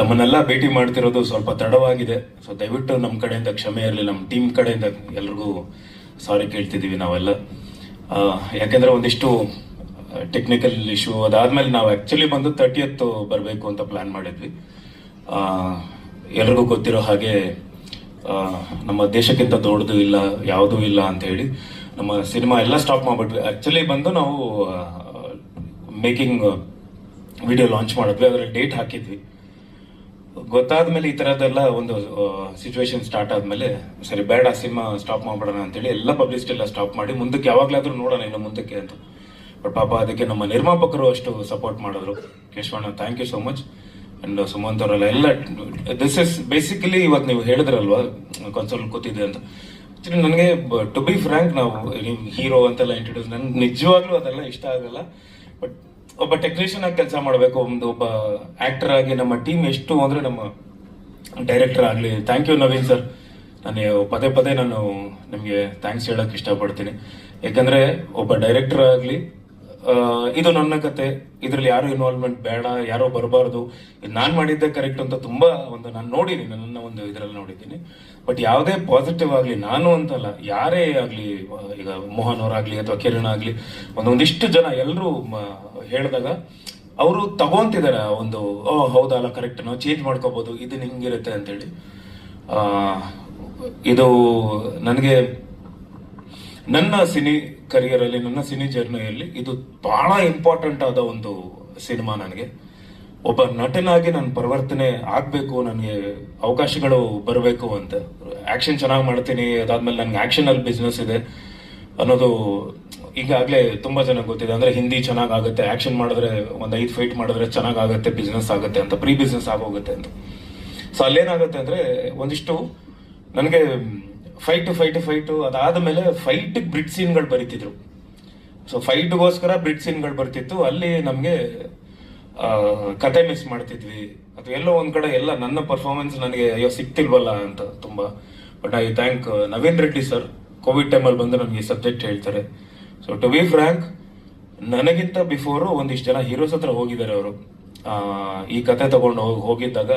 ತಮ್ಮನ್ನೆಲ್ಲ ಭೇಟಿ ಮಾಡ್ತಿರೋದು ಸ್ವಲ್ಪ ತಡವಾಗಿದೆ. ಸೊ ದಯವಿಟ್ಟು ನಮ್ಮ ಕಡೆಯಿಂದ ಕ್ಷಮೆ ಇರಲಿ ನಮ್ಮ ಟೀಮ್ ಕಡೆಯಿಂದ ಎಲ್ರಿಗೂ ಸಾರಿ ಕೇಳ್ತಿದ್ದೀವಿ ನಾವೆಲ್ಲ. ಯಾಕೆಂದರೆ ಒಂದಿಷ್ಟು ಟೆಕ್ನಿಕಲ್ ಇಶ್ಯೂ ಅದಾದ್ಮೇಲೆ ನಾವು ಆ್ಯಕ್ಚುಲಿ ಬಂದು ತರ್ಟಿಯತ್ತು ಬರಬೇಕು ಅಂತ ಪ್ಲ್ಯಾನ್ ಮಾಡಿದ್ವಿ. ಎಲ್ರಿಗೂ ಗೊತ್ತಿರೋ ಹಾಗೆ ನಮ್ಮ ದೇಶಕ್ಕಿಂತ ದೊಡ್ಡದು ಇಲ್ಲ, ಯಾವುದೂ ಇಲ್ಲ ಅಂತ ಹೇಳಿ ನಮ್ಮ ಸಿನಿಮಾ ಎಲ್ಲ ಸ್ಟಾಪ್ ಮಾಡಿಬಿಟ್ವಿ. ಆ್ಯಕ್ಚುಲಿ ಬಂದು ನಾವು ಮೇಕಿಂಗ್ ವಿಡಿಯೋ ಲಾಂಚ್ ಮಾಡಿದ್ವಿ. ಅದರಲ್ಲಿ ಡೇಟ್ ಹಾಕಿದ್ವಿ. ಗೊತ್ತಾದ್ಮೇಲೆ ಈ ತರದೆಲ್ಲ ಒಂದು ಸಿಚುವೇಶನ್ ಸ್ಟಾರ್ಟ್ ಆದ್ಮೇಲೆ, ಸರಿ, ಬೇಡ, ಸಿನಿಮಾ ಸ್ಟಾಪ್ ಮಾಡ್ಬಿಡೋಣ ಅಂತೇಳಿ ಎಲ್ಲ ಪಬ್ಲಿಸಿಟಿ ಎಲ್ಲ ಸ್ಟಾಪ್ ಮಾಡಿ ಮುಂದಕ್ಕೆ ಯಾವಾಗ್ಲಾದ್ರೂ ನೋಡೋಣ ಇನ್ನು ಮುಂದಕ್ಕೆ ಅಂತ. ಬಟ್ ಪಾಪ ಅದಕ್ಕೆ ನಮ್ಮ ನಿರ್ಮಾಪಕರು ಅಷ್ಟು ಸಪೋರ್ಟ್ ಮಾಡಿದ್ರು. Keshavanna thank you so much and Sumanth ಅವರೆಲ್ಲ ಎಲ್ಲ ದಿಸ್ ಇಸ್ ಬೇಸಿಕಲಿ ಇವತ್ತು ನೀವು ಹೇಳಿದ್ರಲ್ವಾ ಕನ್ಸೋಲ್ ಕೂತಿದೆ ಅಂತ. ಆಕ್ಚುಲಿ ನನಗೆ ಟು ಬಿ ಫ್ರ್ಯಾಂಕ್ ನಾವು ಹೀರೋ ಅಂತೆಲ್ಲ ಇಂಟ್ರೊಡ್ಯೂಸ್ ನನ್ಗೆ ನಿಜವಾಗ್ಲೂ ಅದೆಲ್ಲ ಇಷ್ಟ ಆಗಲ್ಲ. ಬಟ್ ಒಬ್ಬ ಟೆಕ್ನಿಷಿಯನ್ ಆಗಿ ಕೆಲಸ ಮಾಡಬೇಕು, ಒಂದು ಒಬ್ಬ ಆಕ್ಟರ್ ಆಗಿ ನಮ್ಮ ಟೀಮ್ ಎಷ್ಟು ಅಂದರೆ ನಮ್ಮ ಡೈರೆಕ್ಟರ್ ಆಗಲಿ. ಥ್ಯಾಂಕ್ ಯು ನವೀನ್ ಸರ್ ನಾನು ಪದೇ ಪದೇ ನಾನು ನಿಮಗೆ ಥ್ಯಾಂಕ್ಸ್ ಹೇಳಕ್ ಇಷ್ಟಪಡ್ತೀನಿ. ಯಾಕಂದ್ರೆ ಒಬ್ಬ ಡೈರೆಕ್ಟರ್ ಆಗಲಿ ಇದು ನನ್ನ ಕತೆ. ಇದರಲ್ಲಿ ಯಾರು ಇನ್ವಾಲ್ವ್ಮೆಂಟ್ ಬೇಡ, ಯಾರೋ ಬರಬಾರ್ದು. ನಾನು ಮಾಡಿದ್ದೆ ಕರೆಕ್ಟ್ ಅಂತ ತುಂಬಾ ಒಂದು, ನಾನು ನೋಡಿದ್ದೀನಿ, ನನ್ನ ಒಂದು ಇದರಲ್ಲಿ ನೋಡಿದ್ದೀನಿ. ಬಟ್ ಯಾವುದೇ ಪಾಸಿಟಿವ್ ಆಗಲಿ, ನಾನು ಅಂತಲ್ಲ, ಯಾರೇ ಆಗಲಿ, ಈಗ ಮೋಹನ್ ಅವರಾಗಲಿ ಅಥವಾ ಕಿರಣ್ ಆಗಲಿ ಒಂದೊಂದಿಷ್ಟು ಜನ ಎಲ್ಲರೂ ಹೇಳಿದಾಗ ಅವರು ತಗೊಂತಿದ್ದಾರೆ ಒಂದು, ಓ ಹೌದಲ್ಲ ಕರೆಕ್ಟ್ ನಾವು ಚೇಂಜ್ ಮಾಡ್ಕೋಬೋದು, ಇದು ಹಿಂಗಿರುತ್ತೆ ಅಂತೇಳಿ. ಇದು ನನಗೆ, ನನ್ನ ಸಿನಿ ಕರಿಯರಲ್ಲಿ ನನ್ನ ಸಿನಿ ಜರ್ನಿಯಲ್ಲಿ ಇದು ಬಹಳ ಇಂಪಾರ್ಟೆಂಟ್ ಆದ ಒಂದು ಸಿನಿಮಾ ನನಗೆ. ಒಬ್ಬ ನಟನಾಗಿ ನಾನು ಪರಿವರ್ತನೆ ಆಗಬೇಕು, ನನಗೆ ಅವಕಾಶಗಳು ಬರಬೇಕು ಅಂತ. ಆ್ಯಕ್ಷನ್ ಚೆನ್ನಾಗಿ ಮಾಡ್ತೀನಿ, ಅದಾದ್ಮೇಲೆ ನನಗೆ ಆಕ್ಷನ್ ಅಲ್ಲಿ ಬಿಸ್ನೆಸ್ ಇದೆ ಅನ್ನೋದು ಈಗಾಗಲೇ ತುಂಬಾ ಜನ ಗೊತ್ತಿದೆ. ಅಂದ್ರೆ ಹಿಂದಿ ಚೆನ್ನಾಗ್ ಆಗುತ್ತೆ ಆಕ್ಷನ್ ಮಾಡಿದ್ರೆ ಒಂದು ಐದು ಫೈಟ್ ಮಾಡಿದ್ರೆ ಚೆನ್ನಾಗ್ ಆಗುತ್ತೆ ಬಿಸ್ನೆಸ್ ಆಗುತ್ತೆ ಅಂತ ಪ್ರೀ ಬಿಸ್ನೆಸ್ ಆಗೋಗುತ್ತೆ ಅಂತ. ಸೊ ಅಲ್ಲೇನಾಗುತ್ತೆ ಅಂದ್ರೆ ಒಂದಿಷ್ಟು ನನಗೆ ಫೈಟ್ ಫೈಟ್ ಫೈಟ್ ಫೈಟ್ ಬ್ರಿಡ್ ಸೀನ್ಗಳು ಬರೀತಿದ್ರು. ಸೊ ಫೈಟ್ಗೋಸ್ಕರ ಬ್ರಿಡ್ ಸೀನ್ಗಳು ಬರ್ತಿತ್ತು. ಅಲ್ಲಿ ನಮಗೆ ಕತೆ ಮಿಸ್ ಮಾಡ್ತಿದ್ವಿ. ಅಥವಾ ಎಲ್ಲೋ ಒಂದ್ ಕಡೆ ಎಲ್ಲ ನನ್ನ ಪರ್ಫಾರ್ಮೆನ್ಸ್ ನನಗೆ, ಅಯ್ಯೋ, ಸಿಕ್ತಿಲ್ವಲ್ಲ ಅಂತ ತುಂಬಾ. But I thank Naveen Reddy sir Covid ಟೈಮಲ್ಲಿ ಬಂದು ನನಗೆ ಸಬ್ಜೆಕ್ಟ್ ಹೇಳ್ತಾರೆ. ಸೊ ಟು ಬಿ ಫ್ರಾಂಕ್ ನನಗಿಂತ ಬಿಫೋರು ಒಂದಿಷ್ಟು ಜನ ಹೀರೋಸ್ ಹತ್ರ ಹೋಗಿದ್ದಾರೆ ಅವರು. ಈ ಕತೆ ತಗೊಂಡು ಹೋಗ್- ಹೋಗಿದ್ದಾಗ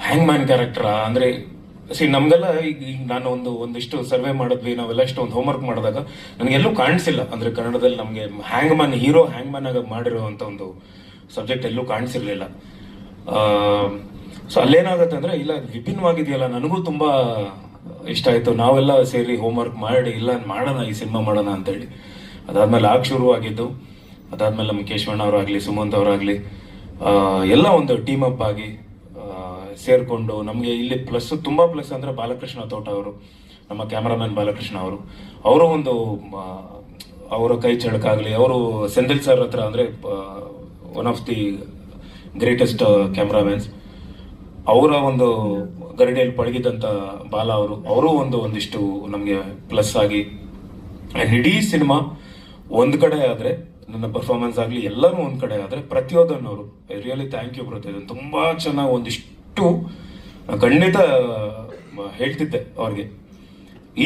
ಹ್ಯಾಂಗ್ ಮ್ಯಾನ್ ಕ್ಯಾರೆಕ್ಟರ್ ಅಂದ್ರೆ ಸಿ ನಮ್ದೆಲ್ಲ ಈಗ ನಾನು ಒಂದು ಒಂದಿಷ್ಟು ಸರ್ವೆ ಮಾಡಿದ್ವಿ, ನಾವೆಲ್ಲ ಇಷ್ಟು ಒಂದು ಹೋಮ್ವರ್ಕ್ ಮಾಡಿದಾಗ ನನಗೆಲ್ಲೂ ಕಾಣಿಸಿಲ್ಲ. ಅಂದ್ರೆ ಕನ್ನಡದಲ್ಲಿ ನಮಗೆ ಹ್ಯಾಂಗ್ ಮ್ಯಾನ್ ಹೀರೋ ಹ್ಯಾಂಗ್ ಮ್ಯಾನ್ ಆಗಿ ಮಾಡಿರುವಂತ ಒಂದು ಸಬ್ಜೆಕ್ಟ್ ಎಲ್ಲೂ ಕಾಣಿಸಿರ್ಲಿಲ್ಲ. ಸೊ ಅಲ್ಲೇನಾಗತ್ತೆ ಅಂದ್ರೆ, ಇಲ್ಲ, ವಿಭಿನ್ನವಾಗಿದೆಯಲ್ಲ, ನನಗೂ ತುಂಬಾ ಇಷ್ಟ ಆಯ್ತು. ನಾವೆಲ್ಲ ಸೇರಿ ಹೋಮ್ವರ್ಕ್ ಮಾಡಿ, ಇಲ್ಲ, ಮಾಡೋಣ, ಈ ಸಿನಿಮಾ ಮಾಡೋಣ ಅಂತೇಳಿ. ಅದಾದ್ಮೇಲೆ ಆಗ ಶುರು ಆಗಿದ್ದು ಅದಾದ್ಮೇಲೆ ನಮ್ಮ ಕೇಶವಣ್ಣ ಅವರಾಗ್ಲಿ ಸುಮಂತ್ ಅವರಾಗ್ಲಿ ಎಲ್ಲ ಒಂದು ಟೀಮ್ ಅಪ್ ಆಗಿ ಸೇರ್ಕೊಂಡು ನಮಗೆ ಇಲ್ಲಿ ಪ್ಲಸ್ ತುಂಬಾ ಪ್ಲಸ್ ಅಂದ್ರೆ ಬಾಲಕೃಷ್ಣ ತೋಟ ಅವರು, ನಮ್ಮ ಕ್ಯಾಮರಾಮನ್ ಬಾಲಕೃಷ್ಣ ಅವರು. ಅವರು ಒಂದು ಅವರ ಕೈ ಚಳಕಾಗ್ಲಿ, ಅವರು ಸೆಂದಿಲ್ ಸರ್ ಹತ್ರ ಅಂದ್ರೆ one of the greatest cameramans ಅವರ ಒಂದು ಗರಡಿಯಲ್ಲಿ ಪಳಗಿದಂತ ಬಾಲ ಅವರು. ಅವರು ಒಂದು ಒಂದಿಷ್ಟು ನಮಗೆ ಪ್ಲಸ್ ಆಗಿ ಇಡೀ ಸಿನಿಮಾ ಒಂದು ಕಡೆ ಆದ್ರೆ, ನನ್ನ ಪರ್ಫಾರ್ಮೆನ್ಸ್ ಆಗಲಿ ಎಲ್ಲರೂ ಒಂದು ಕಡೆ ಆದ್ರೆ ಪ್ರತಿಯೊಂದನ್ನು ಅವರು ರಿಯಲಿ ಥ್ಯಾಂಕ್ ಯು ಬ್ರದರ್ ತುಂಬಾ ಚೆನ್ನಾಗಿ ಒಂದಿಷ್ಟು ನಾನ್ ಖಂಡಿತ ಹೇಳ್ತಿದ್ದೆ ಅವ್ರಿಗೆ.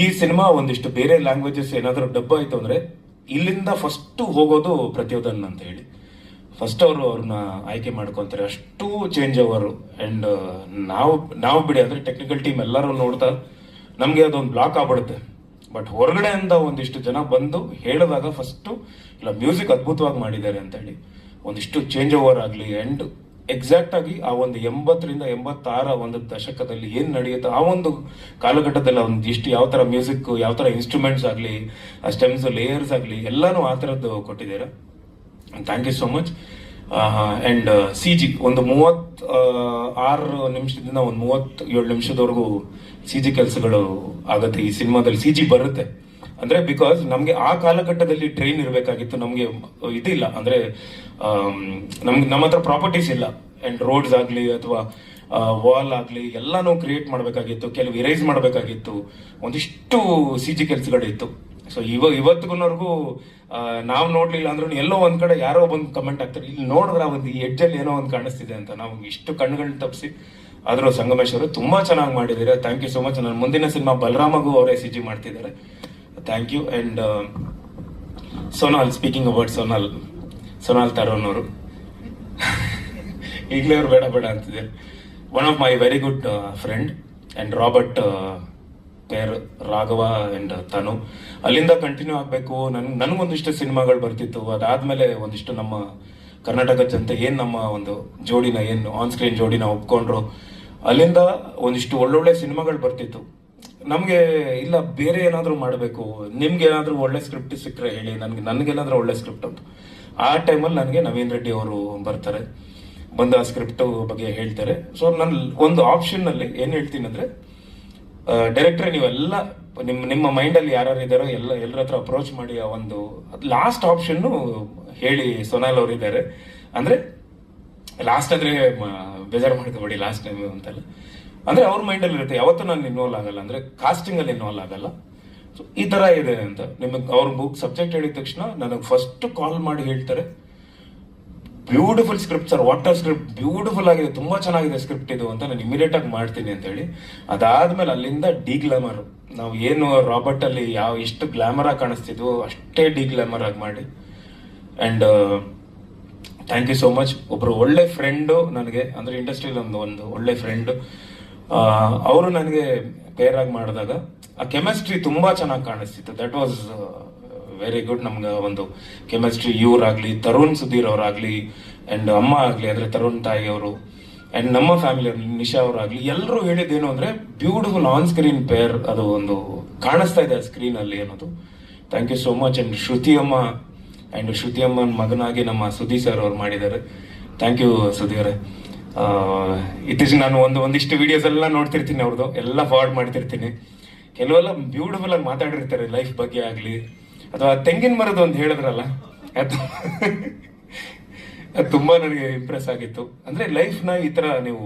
ಈ ಸಿನಿಮಾ ಒಂದಿಷ್ಟು ಬೇರೆ ಲ್ಯಾಂಗ್ವೇಜಸ್ ಏನಾದರೂ ಡಬ್ ಆಯಿತು ಅಂದ್ರೆ ಇಲ್ಲಿಂದ ಫಸ್ಟ್ ಹೋಗೋದು ಪ್ರತಿಯೋಧನ್ ಅಂತ ಹೇಳಿ. ಫಸ್ಟ್ ಅವರು ಅವ್ರನ್ನ ಆಯ್ಕೆ ಮಾಡ್ಕೊಂತಾರೆ. ಅಷ್ಟು ಚೇಂಜ್ ಅವರು. ಅಂಡ್ ನಾವು ನಾವು ಬಿಡಿ, ಅಂದ್ರೆ ಟೆಕ್ನಿಕಲ್ ಟೀಮ್ ಎಲ್ಲರೂ ನೋಡ್ತಾ ನಮಗೆ ಅದೊಂದು ಬ್ಲಾಕ್ ಆಗ್ಬಿಡುತ್ತೆ. ಬಟ್ ಹೊರಗಡೆಯಿಂದ ಒಂದಿಷ್ಟು ಜನ ಬಂದು ಹೇಳಿದಾಗ ಫಸ್ಟ್, ಇಲ್ಲ ಮ್ಯೂಸಿಕ್ ಅದ್ಭುತವಾಗಿ ಮಾಡಿದ್ದಾರೆ ಅಂತ ಹೇಳಿ ಒಂದಿಷ್ಟು ಚೇಂಜ್ ಓವರ್ ಆಗಲಿ ಅಂಡ್ ಎಕ್ಸಾಕ್ಟ್ ಆಗಿ ಆ ಒಂದು ಎಂಬತ್ತರಿಂದ ಎಂಬತ್ತಾರ ಒಂದು ದಶಕದಲ್ಲಿ ಏನು ನಡೆಯುತ್ತೆ ಆ ಒಂದು ಕಾಲಘಟ್ಟದಲ್ಲಿ ಒಂದು ಇಷ್ಟು ಯಾವ ಥರ ಮ್ಯೂಸಿಕ್ ಯಾವ ಥರ ಇನ್ಸ್ಟ್ರೂಮೆಂಟ್ಸ್ ಆಗಲಿ, ಆ ಸ್ಟೆಮ್ಸ್ ಲೇಯರ್ಸ್ ಆಗಲಿ, ಎಲ್ಲಾನು ಆ ಥರದ್ದು ಕೊಟ್ಟಿದ್ದೀರ. Thank you so much and C G ಒಂದು ಮೂವತ್ ಆರು ನಿಮಿಷದಿಂದ ಒಂದು ಮೂವತ್ ಏಳು ನಿಮಿಷದವರೆಗೂ ಸಿ ಜಿ ಕೆಲಸಗಳು ಆಗುತ್ತೆ. ಈ ಸಿನಿಮಾದಲ್ಲಿ ಸಿ ಜಿ ಬರುತ್ತೆ. ಅಂದ್ರೆ ಬಿಕಾಸ್ ನಮ್ಗೆ ಆ ಕಾಲಘಟ್ಟದಲ್ಲಿ ಟ್ರೈನ್ ಇರಬೇಕಾಗಿತ್ತು, ನಮ್ಗೆ ಇದಿಲ್ಲ. ಅಂದ್ರೆ ನಮ್ಗೆ ನಮ್ಮ ಹತ್ರ ಪ್ರಾಪರ್ಟೀಸ್ ಇಲ್ಲ. ಅಂಡ್ ರೋಡ್ಸ್ ಆಗ್ಲಿ ಅಥವಾ ವಾಲ್ ಆಗ್ಲಿ ಎಲ್ಲಾನು ಕ್ರಿಯೇಟ್ ಮಾಡಬೇಕಾಗಿತ್ತು, ಕೆಲವು ಇರೈಸ್ ಮಾಡಬೇಕಾಗಿತ್ತು. ಒಂದಿಷ್ಟು ಸಿ ಜಿ ಕೆಲಸಗಳಿತ್ತು. ಸೊ ಇವ ಇವತ್ತಿಗೂ ನಾವು ನೋಡ್ಲಿಲ್ಲ ಅಂದ್ರೂ ಎಲ್ಲೋ ಒಂದ್ ಕಡೆ ಯಾರೋ ಬಂದು ಕಮೆಂಟ್ ಆಗ್ತಾರೆ ಇಲ್ಲಿ ನೋಡಿದ್ರೆ ಒಂದು ಈ ಎಡ್ಜಲ್ಲಿ ಏನೋ ಒಂದು ಕಾಣಿಸ್ತಿದೆ ಅಂತ. ನಾವು ಇಷ್ಟು ಕಣ್ಣುಗಳನ್ನ ತಪ್ಪಿಸಿ, ಆದ್ರೂ ಸಂಗಮೇಶ್ವರು ತುಂಬಾ ಚೆನ್ನಾಗಿ ಮಾಡಿದ್ದಾರೆ. ಥ್ಯಾಂಕ್ ಯು ಸೋ ಮಚ್ ನನ್ನ ಮುಂದಿನ ಸಿನಿಮಾ ಬಲರಾಮಗೂ ಅವರೇ ಸಿ ಜಿ ಮಾಡ್ತಿದ್ದಾರೆ. Thank you and Sonal speaking about Sonal Sonal ತರೋನ್ ಅವರು ಈಗಲೇ ಅವ್ರು ಬೇಡ ಬೇಡ ಅಂತಿದೆ. One of my very good friend and Robert pair, Raghava and Tanu. ಅಲ್ಲಿಂದ ಕಂಟಿನ್ಯೂ ಆಗಬೇಕು. ನನಗೆ ನನಗೊಂದಿಷ್ಟು ಸಿನಿಮಾಗಳು ಬರ್ತಿತ್ತು. ಅದಾದಮೇಲೆ ಒಂದಿಷ್ಟು ನಮ್ಮ ಕರ್ನಾಟಕ ಜನತೆ ಏನು ನಮ್ಮ ಒಂದು ಜೋಡಿನ, ಏನು ಆನ್ ಸ್ಕ್ರೀನ್ ಜೋಡಿನ ಒಪ್ಕೊಂಡ್ರು. ಅಲ್ಲಿಂದ ಒಂದಿಷ್ಟು ಒಳ್ಳೊಳ್ಳೆ ಸಿನಿಮಾಗಳು ಬರ್ತಿತ್ತು. ನಮ್ಗೆ ಇಲ್ಲ, ಬೇರೆ ಏನಾದರೂ ಮಾಡಬೇಕು. ನಿಮ್ಗೆ ಏನಾದರೂ ಒಳ್ಳೆ ಸ್ಕ್ರಿಪ್ಟ್ ಸಿಕ್ಕರೆ ಹೇಳಿ, ನನಗೆ, ನನಗೇನಾದರೂ ಒಳ್ಳೆ ಸ್ಕ್ರಿಪ್ಟ್ ಅಂತ ಆ ಟೈಮಲ್ಲಿ ನನಗೆ ನವೀನ್ ರೆಡ್ಡಿ ಅವರು ಬರ್ತಾರೆ. ಬಂದು ಆ ಸ್ಕ್ರಿಪ್ಟ್ ಬಗ್ಗೆ ಹೇಳ್ತಾರೆ. ಸೊ ನಾನು ಒಂದು ಆಪ್ಷನ್ ಅಲ್ಲಿ ಏನ್ ಹೇಳ್ತೀನಿ ಅಂದ್ರೆ ಡೈರೆಕ್ಟರ್ ನೀವೆಲ್ಲ ನಿಮ್ಮ ನಿಮ್ಮ ಮೈಂಡ್ ಅಲ್ಲಿ ಯಾರ್ಯಾರು ಇದ್ದಾರೋ ಎಲ್ಲ ಎಲ್ಲರ ಹತ್ರ ಅಪ್ರೋಚ್ ಮಾಡಿ ಆ ಒಂದು ಲಾಸ್ಟ್ ಆಪ್ಷನ್ ಹೇಳಿ ಸೊನಾಲ್ ಅವರು ಇದ್ದಾರೆ ಅಂದ್ರೆ ಲಾಸ್ಟ್ ಅಂದ್ರೆ ಬೇಜಾರು ಮಾಡ್ಕೋಬೇಡಿ ಲಾಸ್ಟ್ ಟೈಮ್ ಅಂತಲ್ಲ. ಅಂದ್ರೆ ಅವ್ರ ಮೈಂಡ್ ಅಲ್ಲಿ ಇರುತ್ತೆ, ಯಾವತ್ತೂ ನಾನು ಇನ್ವಾಲ್ವ್ ಆಗಲ್ಲ, ಅಂದ್ರೆ ಕಾಸ್ಟಿಂಗ್ ಅಲ್ಲಿ ಇನ್ವಾಲ್ವ್ ಆಗಲ್ಲ. ಸೊ ಈ ತರ ಇದೆ ಅಂತ ನಿಮಗೆ ಅವ್ರ ಬುಕ್ ಸಬ್ಜೆಕ್ಟ್ ಹೇಳಿದ ತಕ್ಷಣ ನನಗೆ ಫಸ್ಟ್ ಕಾಲ್ ಮಾಡಿ ಹೇಳ್ತಾರೆ. Beautiful script sir water script beautiful ಆಗಿದೆ, ತುಂಬಾ ಚೆನ್ನಾಗಿದೆ ಸ್ಕ್ರಿಪ್ಟ್ ಇದು ಅಂತ ನಾನು ಇಮಿಡಿಯೇಟ್ ಆಗಿ ಮಾಡ್ತೀನಿ ಅಂತ ಹೇಳಿ, ಅದಾದ್ಮೇಲೆ ಅಲ್ಲಿಂದ ಡಿ ಗ್ಲಾಮರ್ ನಾವು ಏನು ರಾಬರ್ಟ್ ಅಲ್ಲಿ ಯಾವ ಎಷ್ಟು ಗ್ಲಾಮರ್ ಆಗಿ ಕಾಣಿಸ್ತಿದ್ವು ಅಷ್ಟೇ ಡಿ ಗ್ಲಾಮರ್ ಆಗಿ ಮಾಡಿ. And thank you so much ಒಬ್ರು ಒಳ್ಳೆ ಫ್ರೆಂಡು ನನಗೆ, ಅಂದ್ರೆ ಇಂಡಸ್ಟ್ರಿಯಲ್ಲಿ ಒಂದು ಒಂದು ಒಳ್ಳೆ ಫ್ರೆಂಡ್ ಅವರು ನನಗೆ ಪೇರ್ ಆಗಿ ಮಾಡಿದಾಗ ಆ ಕೆಮಿಸ್ಟ್ರಿ ತುಂಬಾ ಚೆನ್ನಾಗಿ ಕಾಣಿಸ್ತಿತ್ತು. ದಟ್ ವಾಸ್ ವೆರಿ ಗುಡ್ ನಮ್ಗೆ ಒಂದು ಕೆಮಿಸ್ಟ್ರಿ ಇವರಾಗಲಿ, ತರುಣ್ ಸುಧೀರ್ ಅವರಾಗ್ಲಿ ಅಂಡ್ ಅಮ್ಮ ಆಗ್ಲಿ, ಅಂದ್ರೆ ತರುಣ್ ತಾಯಿ ಅವರು ಅಂಡ್ ನಮ್ಮ ಫ್ಯಾಮಿಲಿ ನಿಶಾ ಅವರಾಗ್ಲಿ ಎಲ್ಲರೂ ಹೇಳಿದ್ದೇನು ಅಂದ್ರೆ ಬ್ಯೂಟಿಫುಲ್ ಆನ್ ಸ್ಕ್ರೀನ್ ಪೇರ್ ಅದು ಒಂದು ಕಾಣಿಸ್ತಾ ಇದೆ ಸ್ಕ್ರೀನ್ ಅಲ್ಲಿ ಅನ್ನೋದು. Thank you so much and Shruti ಅಮ್ಮ ಅಂಡ್ ಶ್ರುತಿ ಅಮ್ಮನ ಮಗನಾಗಿ ನಮ್ಮ ಸುದಿ ಸರ್ ಅವ್ರು ಮಾಡಿದ್ದಾರೆ. ಥ್ಯಾಂಕ್ ಯು ಅವರೇ ಇತ್ತೀಚೆಗೆ ನಾನು ಒಂದು, ಒಂದಿಷ್ಟು ವಿಡಿಯೋಸ್ ಎಲ್ಲ ನೋಡ್ತಿರ್ತೀನಿ ಅವ್ರದ್ದು ಎಲ್ಲ ಫಾರ್ವರ್ಡ್ ಮಾಡ್ತಿರ್ತೀನಿ. ಕೆಲವೆಲ್ಲ ಬ್ಯೂಟಿಫುಲ್ ಆಗಿ ಮಾತಾಡಿರ್ತಾರೆ ಲೈಫ್ ಬಗ್ಗೆ ಆಗಲಿ. ಅಥವಾ ತೆಂಗಿನ ಮರದ ಒಂದು ಹೇಳಿದ್ರಲ್ಲ? ಅದು ಅದು ತುಂಬಾ ನನಗೆ ಇಂಪ್ರೆಸ್ ಆಗಿತ್ತು. ಅಂದ್ರೆ ಲೈಫ್ನ ಈ ತರ ನೀವು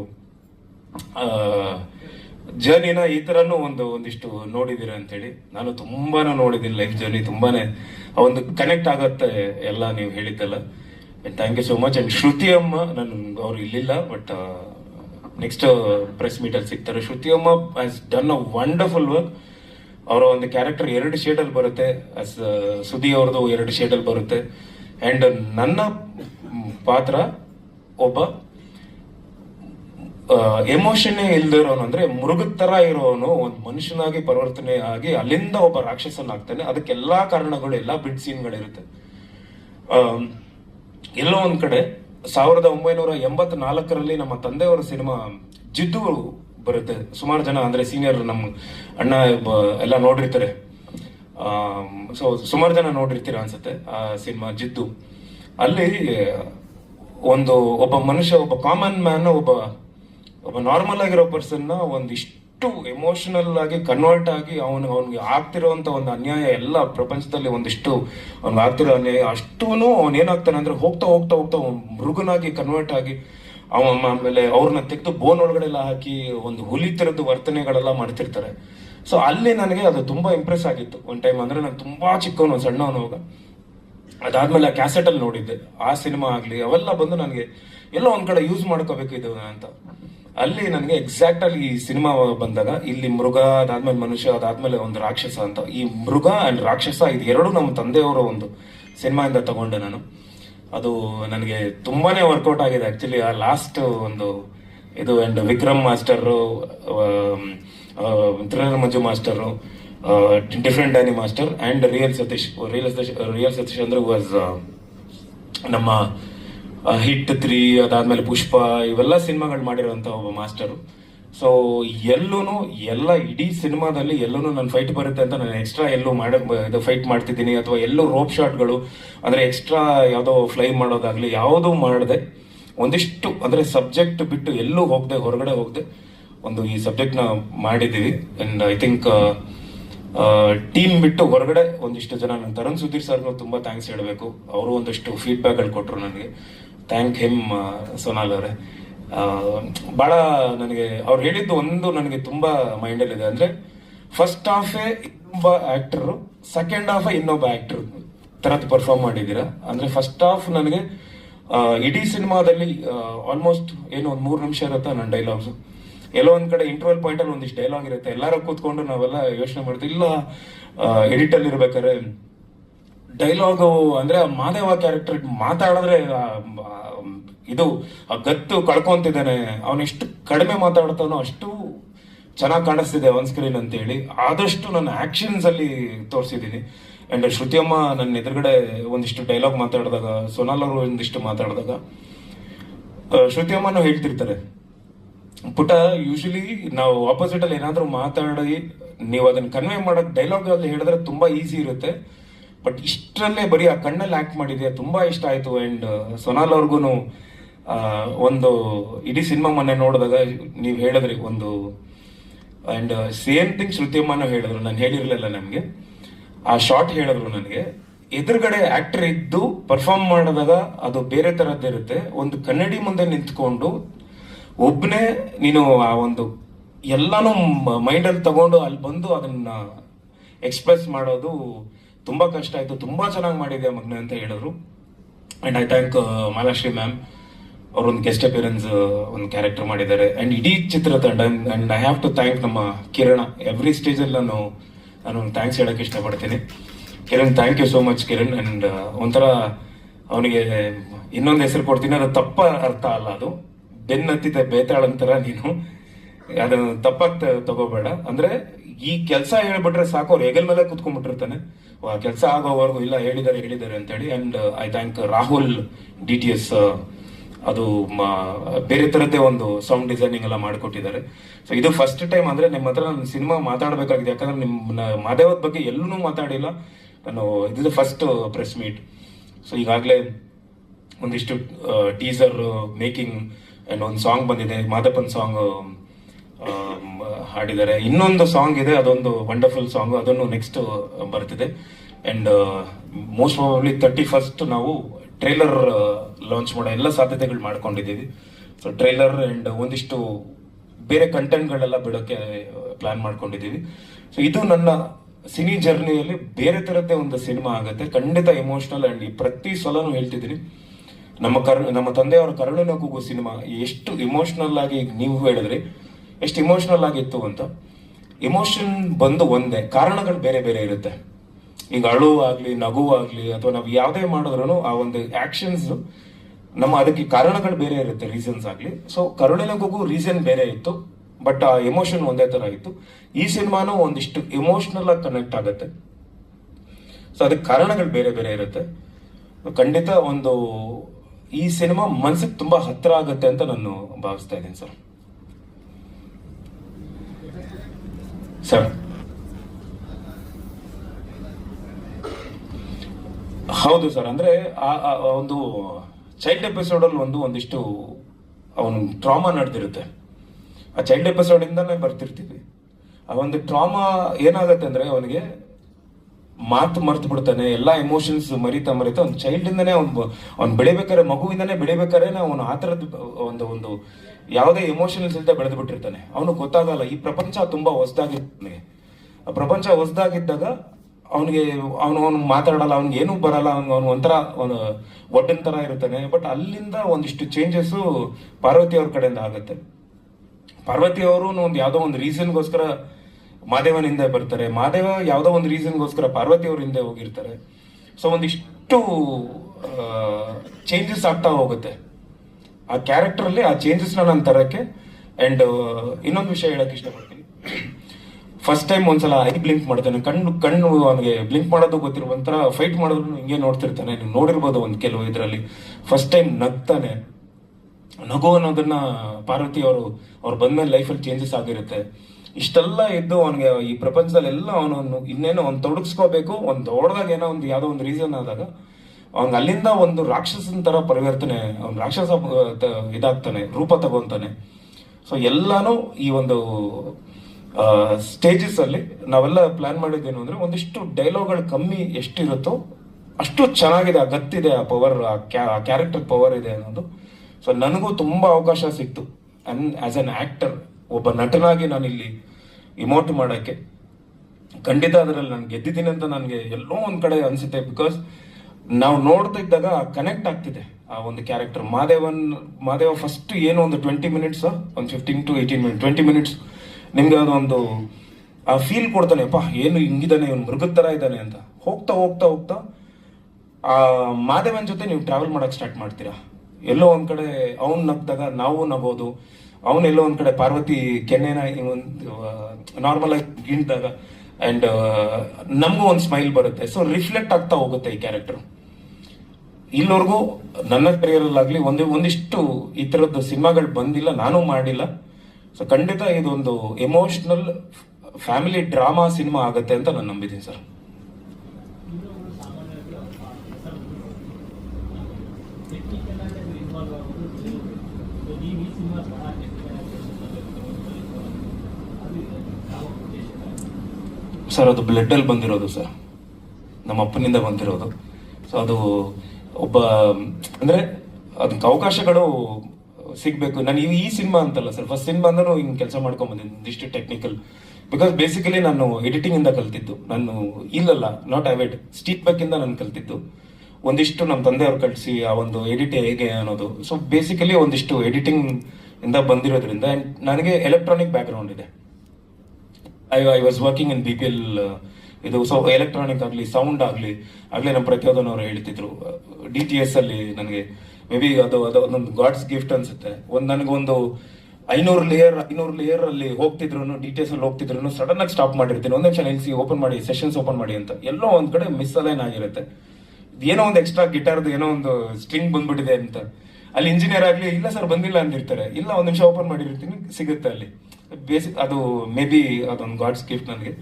ಜರ್ನಿನ ಈ ತರನು ಒಂದು, ಒಂದಿಷ್ಟು ನೋಡಿದ್ದೀರ ಅಂತೇಳಿ. ನಾನು ತುಂಬಾ ನೋಡಿದ್ದೀನಿ ಲೈಫ್ ಜರ್ನಿ ತುಂಬಾನೇ ಒಂದು ಕನೆಕ್ಟ್ ಆಗತ್ತೆ ಎಲ್ಲ ನೀವು ಹೇಳಿದ್ದೆಲ್ಲ. Thank you so much and Shruti ಅಮ್ಮ ನಾನು ಅವ್ರು ಇಲ್ಲಿಲ್ಲ ಬಟ್ ನೆಕ್ಸ್ಟ್ ಪ್ರೆಸ್ ಮೀಟ್ ಅಲ್ಲಿ ಸಿಗ್ತಾರೆ. ಶ್ರುತಿ ಅಮ್ಮ as done a wonderful work ಅವರ ಒಂದು ಕ್ಯಾರೆಕ್ಟರ್ ಎರಡು ಶೇಡ್ ಅಲ್ಲಿ ಬರುತ್ತೆ. ಆಸ್ ಸುದಿ ಅವ್ರದ್ದು ಎರಡು ಶೇಡ್ ಅಲ್ಲಿ ಬರುತ್ತೆ. ಅಂಡ್ ನನ್ನ ಪಾತ್ರ ಒಬ್ಬ ಎಮೋಷನ್ನೇ ಇಲ್ದಿರೋನು ಅಂದ್ರೆ ಮೃಗದ ತರ ಇರೋನು. ಒಂದು ಮನುಷ್ಯನಾಗಿ ಪರಿವರ್ತನೆ ಆಗಿ ಅಲ್ಲಿಂದ ಒಬ್ಬ ರಾಕ್ಷಸನಾಗ್ತಾನೆ. ಅದಕ್ಕೆ ಎಲ್ಲಾ ಕಾರಣಗಳು ಎಲ್ಲಾ ಬಿಡ್ ಸೀನ್ಗಳಿರುತ್ತೆ ಎಲ್ಲೋ ಒಂದು ಕಡೆ ಸಾವಿರದ ಒಂಬೈನೂರ ಎಂಬತ್ ನಾಲ್ಕರಲ್ಲಿ ನಮ್ಮ ತಂದೆಯವರ ಸಿನಿಮಾ ಜಿದ್ದು ಬರುತ್ತೆ. ಸುಮಾರು ಜನ ಅಂದ್ರೆ ಸೀನಿಯರ್ ನಮ್ಮ ಅಣ್ಣ ಎಲ್ಲ ನೋಡಿರ್ತಾರೆ. ಸೊ ಸುಮಾರು ಜನ ನೋಡಿರ್ತೀರ ಅನ್ಸುತ್ತೆ ಆ ಸಿನಿಮಾ ಜಿದ್ದು. ಅಲ್ಲಿ ಒಂದು ಒಬ್ಬ ಮನುಷ್ಯ, ಒಬ್ಬ ಕಾಮನ್ ಮ್ಯಾನ್ ಒಬ್ಬ ಒಬ್ಬ ನಾರ್ಮಲ್ ಆಗಿರೋ ಪರ್ಸನ್ ಒಂದಿಷ್ಟು ಎಮೋಷನಲ್ ಆಗಿ ಕನ್ವರ್ಟ್ ಆಗಿ ಅವನು, ಅವನಿಗೆ ಆಗ್ತಿರೋಂತ ಒಂದು ಅನ್ಯಾಯ ಎಲ್ಲ ಪ್ರಪಂಚದಲ್ಲಿ ಒಂದಿಷ್ಟು, ಅವ್ನಿಗೆ ಆಗ್ತಿರೋ ಅನ್ಯಾಯ ಅಷ್ಟೂ ಅವನ್ ಏನಾಗ್ತಾನೆ ಅಂದ್ರೆ ಹೋಗ್ತಾ ಹೋಗ್ತಾ ಹೋಗ್ತಾ ಮೃಗನಾಗಿ ಕನ್ವರ್ಟ್ ಆಗಿ ಅವ ಆಮೇಲೆ ಅವ್ರನ್ನ ತೆಗೆದು ಬೋನ್ ಒಳಗಡೆ ಎಲ್ಲ ಹಾಕಿ ಒಂದು ಹುಲಿ ತರದ್ದು ವರ್ತನೆಗಳೆಲ್ಲ ಮಾಡ್ತಿರ್ತಾರೆ. ಸೊ ಅಲ್ಲಿ ನನಗೆ ಅದು ತುಂಬಾ ಇಂಪ್ರೆಸ್ ಆಗಿತ್ತು. ಒಂದ್ ಟೈಮ್ ಅಂದ್ರೆ ನಾನು ತುಂಬಾ ಚಿಕ್ಕವನು ಸಣ್ಣವನು ಅವಾಗ. ಅದಾದ್ಮೇಲೆ ಕ್ಯಾಸೆಟ್ ಅಲ್ಲಿ ನೋಡಿದ್ದೆ. ಆ ಸಿನಿಮಾ ಆಗಲಿ, ಅವೆಲ್ಲ ಬಂದು ನನಗೆ ಎಲ್ಲ ಒಂದು ಕಡೆ ಯೂಸ್ ಮಾಡ್ಕೋಬೇಕು ಇದು ಅಂತ. ಅಲ್ಲಿ ನನಗೆ ಎಕ್ಸಾಕ್ಟ್ ಆಗಿ ಈ ಸಿನಿಮಾ ಬಂದಾಗ ಇಲ್ಲಿ ಮೃಗ ಅದಾದ್ಮೇಲೆ ಮನುಷ್ಯ ಅದಾದ್ಮೇಲೆ ಒಂದು ರಾಕ್ಷಸ ಅಂತ. ಈ ಮೃಗ ಅಂಡ್ ರಾಕ್ಷಸ ಇದು ಎರಡು ನಮ್ಮ ತಂದೆಯವರ ಒಂದು ಸಿನಿಮಾಯಿಂದ ತಗೊಂಡೆ ನಾನು. ಅದು ನನಗೆ ತುಂಬಾನೇ ವರ್ಕೌಟ್ ಆಗಿದೆ ಆಕ್ಚುಲಿ ಆ ಲಾಸ್ಟ್ ಒಂದು ಇದು and Vikram master ತ್ರಿನರ್ Manju master different Danny master and real Satish. Real Satish real Satish ಅಂದ್ರೆ ವಾಸ್ ನಮ್ಮ ಹಿಟ್ ತ್ರೀ, ಅದಾದ್ಮೇಲೆ ಪುಷ್ಪ, ಇವೆಲ್ಲ ಸಿನಿಮಾಗಳು ಮಾಡಿರುವಂತ ಒಬ್ಬ ಮಾಸ್ಟರ್. ಸೊ ಎಲ್ಲೂ ಎಲ್ಲ ಇಡೀ ಸಿನಿಮಾದಲ್ಲಿ ಎಲ್ಲೂ ನನ್ನ ಫೈಟ್ ಬರುತ್ತೆ ಅಂತ ನಾನು ಎಕ್ಸ್ಟ್ರಾ ಎಲ್ಲೂ ಮಾಡ ಇದು ಫೈಟ್ ಮಾಡ್ತಿದ್ದೀನಿ, ಅಥವಾ ಎಲ್ಲೂ ರೋಪ್ ಶಾಟ್ಗಳು ಅಂದ್ರೆ ಎಕ್ಸ್ಟ್ರಾ ಯಾವುದೋ ಫ್ಲೈ ಮಾಡೋದಾಗ್ಲಿ, ಯಾವುದೂ ಮಾಡದೆ. ಒಂದಿಷ್ಟು, ಅಂದ್ರೆ ಸಬ್ಜೆಕ್ಟ್ ಬಿಟ್ಟು ಎಲ್ಲೂ ಹೋಗದೆ, ಹೊರಗಡೆ ಹೋಗದೆ. ಒಂದು ಈ ಸಬ್ಜೆಕ್ಟ್ನ ಆ್ಯಂಡ್ ಐ ಥಿಂಕ್ ಟೀಮ್ ಬಿಟ್ಟು ಹೊರಗಡೆ ಒಂದಿಷ್ಟು ಜನ ನನ್ನ ತರುಣ್ ಸುಧೀರ್ ಸರ್ಗೂ ತುಂಬಾ ಥ್ಯಾಂಕ್ಸ್ ಹೇಳಬೇಕು. ಅವರು ಒಂದಿಷ್ಟು ಫೀಡ್ಬ್ಯಾಕ್ಗಳು ಕೊಟ್ಟರು ನನಗೆ. ಥ್ಯಾಂಕ್ ಹಿಮ್ ಸೋನಾಲ್ ಅವರೇ. ಬಹಳ ನನಗೆ, ಅವ್ರು ಹೇಳಿದ್ದು ಒಂದು ನನಗೆ ತುಂಬಾ ಮೈಂಡಲ್ಲಿದೆ ಅಂದ್ರೆ ಫಸ್ಟ್ ಹಾಫೇ ಇನ್ನೊಬ್ಬ ಆಕ್ಟರ್ ಸೆಕೆಂಡ್ ಹಾಫ್ ಇನ್ನೊಬ್ಬ ಆಕ್ಟರ್ ಥರದ್ದು ಪರ್ಫಾರ್ಮ್ ಮಾಡಿದ್ದೀರಾ? ಅಂದ್ರೆ ಫಸ್ಟ್ ಹಾಫ್ ನನಗೆ ಇಡೀ ಸಿನಿಮಾದಲ್ಲಿ ಆಲ್ಮೋಸ್ಟ್ ಏನು ಒಂದು ಮೂರು ನಿಮಿಷ ಇರುತ್ತೆ ನನ್ನ ಡೈಲಾಗ್ಸ್ ಎಲ್ಲೋ ಒಂದು ಕಡೆ ಇಂಟರ್ವಲ್ ಪಾಯಿಂಟ್ ಅಲ್ಲಿ ಒಂದಿಷ್ಟು ಡೈಲಾಗ್ ಇರುತ್ತೆ. ಎಲ್ಲರೂ ಕೂತ್ಕೊಂಡು ನಾವೆಲ್ಲ ಯೋಚನೆ ಮಾಡ್ತೀವಿ. ಇಲ್ಲ ಎಡಿಟ್ ಅಲ್ಲಿ ಇರ್ಬೇಕಾದ್ರೆ ಡೈಲಾಗ್ ಅಂದ್ರೆ ಮಾದೇವ ಕ್ಯಾರೆಕ್ಟರ್ ಮಾತಾಡಿದ್ರೆ ಇದು, ಆ ಗತ್ತು ಕಳ್ಕೊಂತಿದ್ದಾನೆ. ಅವನೆಷ್ಟು ಕಡಿಮೆ ಮಾತಾಡ್ತಾನೋ ಅಷ್ಟು ಚೆನ್ನಾಗಿ ಕಾಣಿಸ್ತಿದೆ ಆನ್ ಸ್ಕ್ರೀನ್ ಅಂತೇಳಿ. ಆದಷ್ಟು ನನ್ನ ಆಕ್ಷನ್ಸ್ ಅಲ್ಲಿ ತೋರಿಸಿದ್ದೀನಿ. ಅಂಡ್ ಶ್ರುತಿಯಮ್ಮ ನನ್ನ ಎದುರುಗಡೆ ಒಂದಿಷ್ಟು ಡೈಲಾಗ್ ಮಾತಾಡಿದಾಗ, ಸೋನಾಲ್ ಅವರು ಒಂದಿಷ್ಟು ಮಾತಾಡಿದಾಗ ಶ್ರುತಿಯಮ್ಮನೂ ಹೇಳ್ತಿರ್ತಾರೆ, ಪುಟ ಯೂಶಲಿ ನಾವು ಆಪೋಸಿಟ್ ಅಲ್ಲಿ ಏನಾದ್ರೂ ಮಾತಾಡಿ, ನೀವು ಅದನ್ನ ಕನ್ವೆ ಡೈಲಾಗ್ ಅಲ್ಲಿ ಹೇಳಿದ್ರೆ ತುಂಬಾ ಈಸಿ ಇರುತ್ತೆ. ಬಟ್ ಇಷ್ಟರಲ್ಲೇ ಬರೀ ಆ ಕಣ್ಣಲ್ಲಿ ಆ್ಯಕ್ಟ್ ಮಾಡಿದೆ ತುಂಬ ಇಷ್ಟ ಆಯಿತು ಆ್ಯಂಡ್ ಸೊನಾಲ್ ಅವ್ರಿಗೂ ಒಂದು ಇಡೀ ಸಿನಿಮಾ ಮೊನ್ನೆ ನೋಡಿದಾಗ ನೀವು ಹೇಳಿದ್ರಿ ಒಂದು ಅಂಡ್ ಸೇಮ್ ಥಿಂಗ್ ಶ್ರುತಿಯಮ್ಮನೂ ಹೇಳಿದ್ರು. ನಾನು ಹೇಳಿರ್ಲಿಲ್ಲ ನಮ್ಗೆ. ಆ ಶಾರ್ಟ್ ಹೇಳಿದ್ರು ನನಗೆ. ಎದುರುಗಡೆ ಆಕ್ಟರ್ ಇದ್ದು ಪರ್ಫಾರ್ಮ್ ಮಾಡಿದಾಗ ಅದು ಬೇರೆ ತರದ್ದಿರುತ್ತೆ ಒಂದು ಕನ್ನಡಿ ಮುಂದೆ ನಿಂತ್ಕೊಂಡು ಒಬ್ಬನೇ ನೀನು ಆ ಒಂದು ಎಲ್ಲನೂ ಮೈಂಡಲ್ಲಿ ತಗೊಂಡು ಅಲ್ಲಿ ಬಂದು ಅದನ್ನು ಎಕ್ಸ್ಪ್ರೆಸ್ ಮಾಡೋದು ತುಂಬಾ ಕಷ್ಟ ಆಯ್ತು, ತುಂಬಾ ಚೆನ್ನಾಗಿ ಮಾಡಿದೆ ಮಗ್ನೆ ಅಂತ ಹೇಳಿದ್ರು. And I thank Malashri ma'am ಅವರೊಂದು ಗೆಸ್ಟ್ ಅಪಿಯರೆನ್ಸ್ ಒಂದು ಕ್ಯಾರೆಕ್ಟರ್ ಮಾಡಿದ್ದಾರೆ. ಅಂಡ್ ಇಡೀ ಚಿತ್ರತಂಡ and I have to thank ನಮ್ಮ ಕಿರಣ. ಎವ್ರಿ ಸ್ಟೇಜ್ ಅಲ್ಲಿ ನಾನು ನಾನು ಥ್ಯಾಂಕ್ಸ್ ಹೇಳಕ್ಕೆ ಇಷ್ಟಪಡ್ತೀನಿ. Kiran thank you so much Kiran. And ಒಂಥರ ಅವನಿಗೆ ಇನ್ನೊಂದು ಹೆಸರು ಕೊಡ್ತೀನಿ. ಅದು ತಪ್ಪ ಅರ್ಥ ಅಲ್ಲ ಅದು. ಬೆನ್ನತ್ತಿದ್ದ ಬೇತಾಳಂತರ ನೀನು. ಅದನ್ನು ತಪ್ಪಾಗಿ ತಗೋಬೇಡ. ಅಂದ್ರೆ ಈ ಕೆಲಸ ಹೇಳ್ಬಿಟ್ರೆ ಸಾಕು, ಅವ್ರು ಹೆಗಲ್ ಮೇಲೆ ಕುತ್ಕೊಂಡ್ಬಿಟ್ಟಿರ್ತಾನೆ. ಕೆಲಸ ಆಗೋವರೆಗೂ ಇಲ್ಲ, ಹೇಳಿದ್ದಾರೆ ಹೇಳಿದ್ದಾರೆ ಅಂತೇಳಿ and I thank Rahul D T S ಅದು ಬೇರೆ ತರದ್ದೇ ಒಂದು ಸೌಂಡ್ ಡಿಸೈನಿಂಗ್ ಎಲ್ಲ ಮಾಡಿಕೊಟ್ಟಿದ್ದಾರೆ. ಸೊ ಇದು ಫಸ್ಟ್ ಟೈಮ್ ಅಂದ್ರೆ ನಿಮ್ಮ ಹತ್ರ ನಾನು ಸಿನಿಮಾ ಮಾತಾಡಬೇಕಾಗಿದೆ. ಯಾಕಂದ್ರೆ ನಿಮ್ಮ ಮಾದೇವದ ಬಗ್ಗೆ ಎಲ್ಲೂ ಮಾತಾಡಿಲ್ಲ. ನಾನು, ಇದು ಫಸ್ಟ್ ಪ್ರೆಸ್ ಮೀಟ್ ಸೊ ಈಗಾಗಲೇ ಒಂದಿಷ್ಟು ಟೀಸರ್ ಮೇಕಿಂಗ್ ಅಂಡ್ ಒಂದು ಸಾಂಗ್ ಬಂದಿದೆ. ಮಾದಪ್ಪನ್ ಸಾಂಗ್ ಹಾಡಿದ್ದಾರೆ. ಇನ್ನೊಂದು ಸಾಂಗ್ ಇದೆ, ಅದೊಂದು ವಂಡರ್ಫುಲ್ ಸಾಂಗ್ ಅದನ್ನು ನೆಕ್ಸ್ಟ್ ಬರ್ತಿದೆ and most probably thirty first ನಾವು ಟ್ರೈಲರ್ ಲಾಂಚ್ ಮಾಡೋ ಎಲ್ಲ ಸಾಧ್ಯತೆಗಳು ಮಾಡ್ಕೊಂಡಿದ್ದೀವಿ. ಸೊ ಟ್ರೈಲರ್ ಅಂಡ್ ಒಂದಿಷ್ಟು ಬೇರೆ ಕಂಟೆಂಟ್ಗಳೆಲ್ಲ ಬಿಡೋಕೆ ಪ್ಲಾನ್ ಮಾಡ್ಕೊಂಡಿದ್ದೀವಿ. ಸೊ ಇದು ನನ್ನ ಸಿನಿ ಜರ್ನಿಯಲ್ಲಿ ಬೇರೆ ಥರದ್ದೇ ಒಂದು ಸಿನಿಮಾ ಆಗುತ್ತೆ. ಖಂಡಿತ ಎಮೋಷನಲ್ ಅಂಡ್ ಪ್ರತಿ ಸಲನು ಹೇಳ್ತಿದ್ದೀನಿ. ನಮ್ಮ ಕರ್, ನಮ್ಮ ತಂದೆಯವರ ಕರುಳಿನ ಕೂಗು ಸಿನಿಮಾ. ಎಷ್ಟು ಇಮೋಷನಲ್ ಆಗಿ ನೀವು ಹೇಳಿದ್ರಿ. ಎಷ್ಟು ಇಮೋಷನಲ್ ಆಗಿತ್ತು ಅಂತ. ಇಮೋಷನ್ ಬಂದು ಒಂದೇ, ಕಾರಣಗಳು ಬೇರೆ ಬೇರೆ ಇರುತ್ತೆ. ಈಗ ಅಳು ಆಗಲಿ, ನಗು ಆಗ್ಲಿ, ಅಥವಾ ನಾವು ಯಾವುದೇ ಮಾಡಿದ್ರು ಆ ಒಂದು ಆಕ್ಷನ್ಸ್ ನಮ್ಮ ಅದಕ್ಕೆ ಕಾರಣಗಳು ಬೇರೆ ಇರುತ್ತೆ ರೀಸನ್ಸ್ ಆಗಲಿ. ಸೊ ಕರುಣೆ ಕೂಗು ರೀಸನ್ ಬೇರೆ ಇತ್ತು ಬಟ್ ಆ ಎಮೋಷನ್ ಒಂದೇ ತರ ಇತ್ತು. ಈ ಸಿನಿಮಾನು ಒಂದಿಷ್ಟು ಎಮೋಷನಲ್ ಆಗಿ ಕನೆಕ್ಟ್ ಆಗುತ್ತೆ. ಸೊ ಅದಕ್ಕೆ ಕಾರಣಗಳು ಬೇರೆ ಬೇರೆ ಇರುತ್ತೆ. ಖಂಡಿತ ಒಂದು ಈ ಸಿನಿಮಾ ಮನ್ಸಿಗೆ ತುಂಬಾ ಹತ್ತಿರ ಆಗುತ್ತೆ ಅಂತ ನಾನು ಭಾವಿಸ್ತಾ ಇದ್ದೀನಿ ಸರ್. ಸರ್. ಹೌದು ಸರ್, ಅಂದರೆ ಆ ಒಂದು ಚೈಲ್ಡ್ ಎಪಿಸೋಡಲ್ಲಿ ಒಂದು, ಒಂದಿಷ್ಟು ಅವನು ಟ್ರಾಮಾ ನಡೆದಿರುತ್ತೆ. ಆ ಚೈಲ್ಡ್ ಎಪಿಸೋಡ್ ಇಂದಾನೆ ಬರ್ತಿರ್ತೀವಿ. ಆ ಒಂದು ಟ್ರಾಮಾ ಏನಾಗುತ್ತೆ ಅಂದರೆ ಅವನಿಗೆ ಮಾತು ಮರ್ತು ಬಿಡ್ತಾನೆ, ಎಲ್ಲ ಎಮೋಷನ್ಸ್ ಮರಿತಾ ಮರಿತಾ ಒಂದು ಚೈಲ್ಡ್ ಇಂದನೇ ಅವ್ನು ಅವ್ನು ಬೆಳಿಬೇಕಾದ್ರೆ, ಮಗುವಿಂದನೇ ಬೆಳಿಬೇಕಾದ್ರೆ ಅವನು ಆ ಥರದ್ದು ಒಂದು ಒಂದು ಯಾವುದೇ ಎಮೋಷನಲ್ಸ್ ಇಲ್ಲದೆ ಬೆಳೆದು ಬಿಟ್ಟಿರ್ತಾನೆ. ಅವನು ಗೊತ್ತಾಗಲ್ಲ, ಈ ಪ್ರಪಂಚ ತುಂಬಾ ಹೊಸದಾಗಿರ್ತಾನೆ ಆ ಪ್ರಪಂಚ ಹೊಸದಾಗಿದ್ದಾಗ ಅವನಿಗೆ ಅವನು ಅವನು ಮಾತಾಡಲ್ಲ, ಅವ್ನಿಗೆ ಏನೂ ಬರಲ್ಲ ಅವ್ನು ಅವನು ಒಂಥರ ಒಂದು ಒಡ್ಡಿನ ತರ ಇರ್ತಾನೆ ಬಟ್ ಅಲ್ಲಿಂದ ಒಂದಿಷ್ಟು ಚೇಂಜಸ್ಸು ಪಾರ್ವತಿ ಅವ್ರ ಕಡೆಯಿಂದ ಆಗುತ್ತೆ. ಪಾರ್ವತಿ ಅವರು ಒಂದು ಯಾವುದೋ ಒಂದು ರೀಸನ್ಗೋಸ್ಕರ ಮಾದೇವನ ಹಿಂದೆ ಬರ್ತಾರೆ. ಮಾದೇವ ಯಾವುದೋ ಒಂದು ರೀಸನ್ಗೋಸ್ಕರ ಪಾರ್ವತಿ ಅವ್ರ ಹಿಂದೆ ಹೋಗಿರ್ತಾರೆ. ಸೊ ಒಂದಿಷ್ಟು ಚೇಂಜಸ್ ಆಗ್ತಾ ಹೋಗುತ್ತೆ. ಆ ಕ್ಯಾರೆಕ್ಟರ್ ಅಲ್ಲಿ ಆ ಚೇಂಜಸ್ ನಾನು ತರಕ್ಕೆ ಅಂಡ್ ಇನ್ನೊಂದು ವಿಷಯ ಹೇಳಕ್ ಇಷ್ಟಪಡ್ತೀನಿ. ಫಸ್ಟ್ ಟೈಮ್ ಒಂದ್ಸಲ ಐ ಬ್ಲಿಂಕ್ ಮಾಡ್ತಾನೆ. ಕಣ್ಣು ಕಣ್ಣು ಅವನಿಗೆ ಬ್ಲಿಂಕ್ ಮಾಡೋದು ಗೊತ್ತಿರೋ ಒಂಥರ ಫೈಟ್ ಮಾಡಿದ್ರು ಹಿಂಗೆ ನೋಡ್ತಿರ್ತಾನೆ. ನೀವು ನೋಡಿರ್ಬೋದು ಒಂದು ಕೆಲವು ಇದರಲ್ಲಿ. ಫಸ್ಟ್ ಟೈಮ್ ನಗ್ತಾನೆ. ನಗು ಅನ್ನೋದನ್ನ ಪಾರ್ವತಿ ಅವರು, ಅವ್ರು ಬಂದ್ಮೇಲೆ ಲೈಫಲ್ಲಿ ಚೇಂಜಸ್ ಆಗಿರುತ್ತೆ. ಇಷ್ಟೆಲ್ಲ ಇದ್ದು ಅವನಿಗೆ ಈ ಪ್ರಪಂಚದಲ್ಲಿ ಎಲ್ಲ ಅವನು ಇನ್ನೇನೋ ಅವ್ನು ತೊಡಗಿಸ್ಕೋಬೇಕು, ಒಂದು ದೊಡ್ಡದಾಗ ಏನೋ ಒಂದು ಯಾವುದೋ ಒಂದು ರೀಸನ್ ಆದಾಗ ಅವ್ನಿಗೆ ಅಲ್ಲಿಂದ ಒಂದು ರಾಕ್ಷಸನ ತರ ಪರಿವರ್ತನೆ, ಅವ್ನು ರಾಕ್ಷಸ ಇದಾಗ್ತಾನೆ, ರೂಪ ತಗೊಂತಾನೆ. ಸೊ ಎಲ್ಲಾನು ಈ ಒಂದು ಸ್ಟೇಜಸ್ ಅಲ್ಲಿ ನಾವೆಲ್ಲ ಪ್ಲಾನ್ ಮಾಡಿದ್ದೇನು ಅಂದ್ರೆ ಒಂದಿಷ್ಟು ಡೈಲಾಗ್ಗಳು ಕಮ್ಮಿ ಎಷ್ಟಿರುತ್ತೋ ಅಷ್ಟು ಚೆನ್ನಾಗಿದೆ, ಆ ಗತ್ತಿದೆ, ಆ ಪವರ್ ಆ ಕ್ಯಾರೆಕ್ಟರ್ ಪವರ್ ಇದೆ ಅನ್ನೋದು. ಸೊ ನನಗೂ ತುಂಬಾ ಅವಕಾಶ ಸಿಕ್ತು. ಅನ್ ಆಸ್ ಅನ್ ಆಕ್ಟರ್ ಒಬ್ಬ ನಟನಾಗಿ ನಾನು ಇಲ್ಲಿ ಇಮೋಟ್ ಮಾಡೋಕ್ಕೆ. ಖಂಡಿತ ಅದರಲ್ಲಿ ನಾನು ಗೆದ್ದಿದ್ದೀನಿ ಅಂತ ನನಗೆ ಎಲ್ಲೋ ಒಂದು ಕಡೆ ಅನಿಸುತ್ತೆ ಬಿಕಾಸ್ ನಾವು ನೋಡ್ತಾ ಇದ್ದಾಗ ಕನೆಕ್ಟ್ ಆಗ್ತಿದೆ. ಆ ಒಂದು ಕ್ಯಾರೆಕ್ಟರ್ ಮಾದೇವನ್, ಮಾದೇವ ಫಸ್ಟ್ ಏನು ಒಂದು ಟ್ವೆಂಟಿ ಮಿನಿಟ್ಸ್ ಒಂದು fifteen to eighteen minute twenty minutes ನಿಮ್ಗೆ ಅದೊಂದು ಆ ಫೀಲ್ ಕೊಡ್ತಾನೆ ಅಪ್ಪ ಏನು ಹಿಂಗಿದ್ದಾನೆ, ಇವನು ಮೃಗದ ತರ ಇದ್ದಾನೆ ಅಂತ. ಹೋಗ್ತಾ ಹೋಗ್ತಾ ಹೋಗ್ತಾ, ಆ ಮಾದೇವನ್ ಜೊತೆ ನೀವು ಟ್ರಾವೆಲ್ ಮಾಡೋಕೆ ಸ್ಟಾರ್ಟ್ ಮಾಡ್ತೀರಾ? ಎಲ್ಲೋ ಒಂದ್ ಕಡೆ ಅವ್ನು ನಗ್ದಾಗ ನಾವು ನಗೋದು, ಅವನು ಎಲ್ಲೋ ಒಂದ್ ಕಡೆ ಪಾರ್ವತಿ ಕೆನ್ನೆನ ಒಂದು ನಾರ್ಮಲ್ ಆಗಿ ಗಿಂಡ್ದಾಗ ಅಂಡ್ ನಮಗೂ ಒಂದು ಸ್ಮೈಲ್ ಬರುತ್ತೆ. ಸೊ ರಿಫ್ಲೆಕ್ಟ್ ಆಗ್ತಾ ಹೋಗುತ್ತೆ ಈ ಕ್ಯಾರೆಕ್ಟರ್ ಇಲ್ಲಿವರೆಗೂ ನನ್ನ ಕರಿಯರಲ್ಲಾಗಲಿ ಒಂದೇ ಒಂದಿಷ್ಟು ಈ ಥರದ್ದು ಸಿನಿಮಾಗಳು ಬಂದಿಲ್ಲ, ನಾನು ಮಾಡಿಲ್ಲ. ಸೊ ಖಂಡಿತ ಇದೊಂದು ಎಮೋಷ್ನಲ್ ಫ್ಯಾಮಿಲಿ ಡ್ರಾಮಾ ಸಿನಿಮಾ ಆಗುತ್ತೆ ಅಂತ ನಾನು ನಂಬಿದ್ದೀನಿ, ಸರ್. ಸರ್, ಅದು ಬ್ಲಡ್ ಅಲ್ಲಿ ಬಂದಿರೋದು, ಸರ್. ನಮ್ಮ ಅಪ್ಪನಿಂದ ಬಂದಿರೋದು. ಸೊ ಅದು ಒಬ್ಬ, ಅಂದ್ರೆ ಅದಕ್ಕೆ ಅವಕಾಶಗಳು ಸಿಗ್ಬೇಕು. ನಾನು ಈ ಈ ಸಿನಿಮಾ ಅಂತಲ್ಲ ಸರ್ ಫಸ್ಟ್ ಸಿನಿಮಾ ಅಂದ್ರೆ ಹಿಂಗೆ ಕೆಲಸ ಮಾಡ್ಕೊಂಡ್ ಬಂದಿದ್ದೀನಿ ಒಂದಿಷ್ಟು ಟೆಕ್ನಿಕಲ್ ಬಿಕಾಸ್ ಬೇಸಿಕಲಿ ನಾನು ಎಡಿಟಿಂಗ್ ಇಂದ ಕಲ್ತಿದ್ದು. ನಾನು ಇಲ್ಲಲ್ಲ ನಾಟ್ ಅವೇಡ್ ಸ್ಟೀಟ್ ಬ್ಯಾಕ್ ಇಂದ ನಾನು ಕಲ್ತಿದ್ದು. ಒಂದಿಷ್ಟು ನಮ್ಮ ತಂದೆಯವ್ರು ಕಳಿಸಿ ಆ ಒಂದು ಎಡಿಟ್ ಹೇಗೆ ಅನ್ನೋದು. ಸೊ ಬೇಸಿಕಲಿ ಒಂದಿಷ್ಟು ಎಡಿಟಿಂಗ್ ಇಂದ ಬಂದಿರೋದ್ರಿಂದ ನನಗೆ ಎಲೆಕ್ಟ್ರಾನಿಕ್ ಬ್ಯಾಕ್ ಇದೆ. I I was working in B P L ಇದು ಸೊ ಎಲೆಕ್ಟ್ರಾನಿಕ್ ಆಗಲಿ ಸೌಂಡ್ ಆಗಲಿ, ಆಗಲೇ ನಮ್ಮ ಪ್ರಚೋದನ್ ಅವರು ಹೇಳ್ತಿದ್ರು. ಡಿ ಟಿ ಎಸ್ ಅಲ್ಲಿ ನನಗೆ ಮೇ ಬಿ ಅದು ಅದು ಒಂದೊಂದು ಗಾಡ್ಸ್ ಗಿಫ್ಟ್ ಅನ್ಸುತ್ತೆ. ಒಂದು ನನಗೊಂದು ಐನೂರು ಲೇಯರ್ ಐನೂರು ಲೇಯರ್ ಅಲ್ಲಿ ಹೋಗ್ತಿದ್ರು ಡಿ ಟಿ ಎಸ್ ಅಲ್ಲಿ ಹೋಗ್ತಿದ್ರು ಸಡನ್ ಆಗಿ ಸ್ಟಾಪ್ ಮಾಡಿರ್ತೀನಿ. ಒಂದೇ ನಿಮಿಷ ಎಲ್ಸಿ ಓಪನ್ ಮಾಡಿ ಸೆಷನ್ಸ್ ಓಪನ್ ಮಾಡಿ ಅಂತ. ಎಲ್ಲೋ ಒಂದು ಕಡೆ ಮಿಸ್ ಅಲೈನ್ ಆಗಿರುತ್ತೆ? ಏನೋ ಒಂದು ಎಕ್ಸ್ಟ್ರಾ ಗಿಟಾರ್ದು ಏನೋ ಒಂದು ಸ್ಟ್ರಿಂಗ್ ಬಂದ್ಬಿಟ್ಟಿದೆ ಅಂತ. ಅಲ್ಲಿ ಇಂಜಿನಿಯರ್ ಆಗಲಿ, ಇಲ್ಲ ಸರ್ ಬಂದಿಲ್ಲ ಅಂದಿರ್ತಾರೆ. ಇಲ್ಲ ಒಂದು ನಿಮಿಷ ಓಪನ್ ಮಾಡಿರ್ತೀನಿ, ಸಿಗುತ್ತೆ ಅಲ್ಲಿ. ಬೇಸಿಕ್ ಅದು ಮೇ ಬಿ ಅದೊಂದು ಗಾಡ್ಸ್ ಗಿಫ್ಟ್ ನನಗೆ.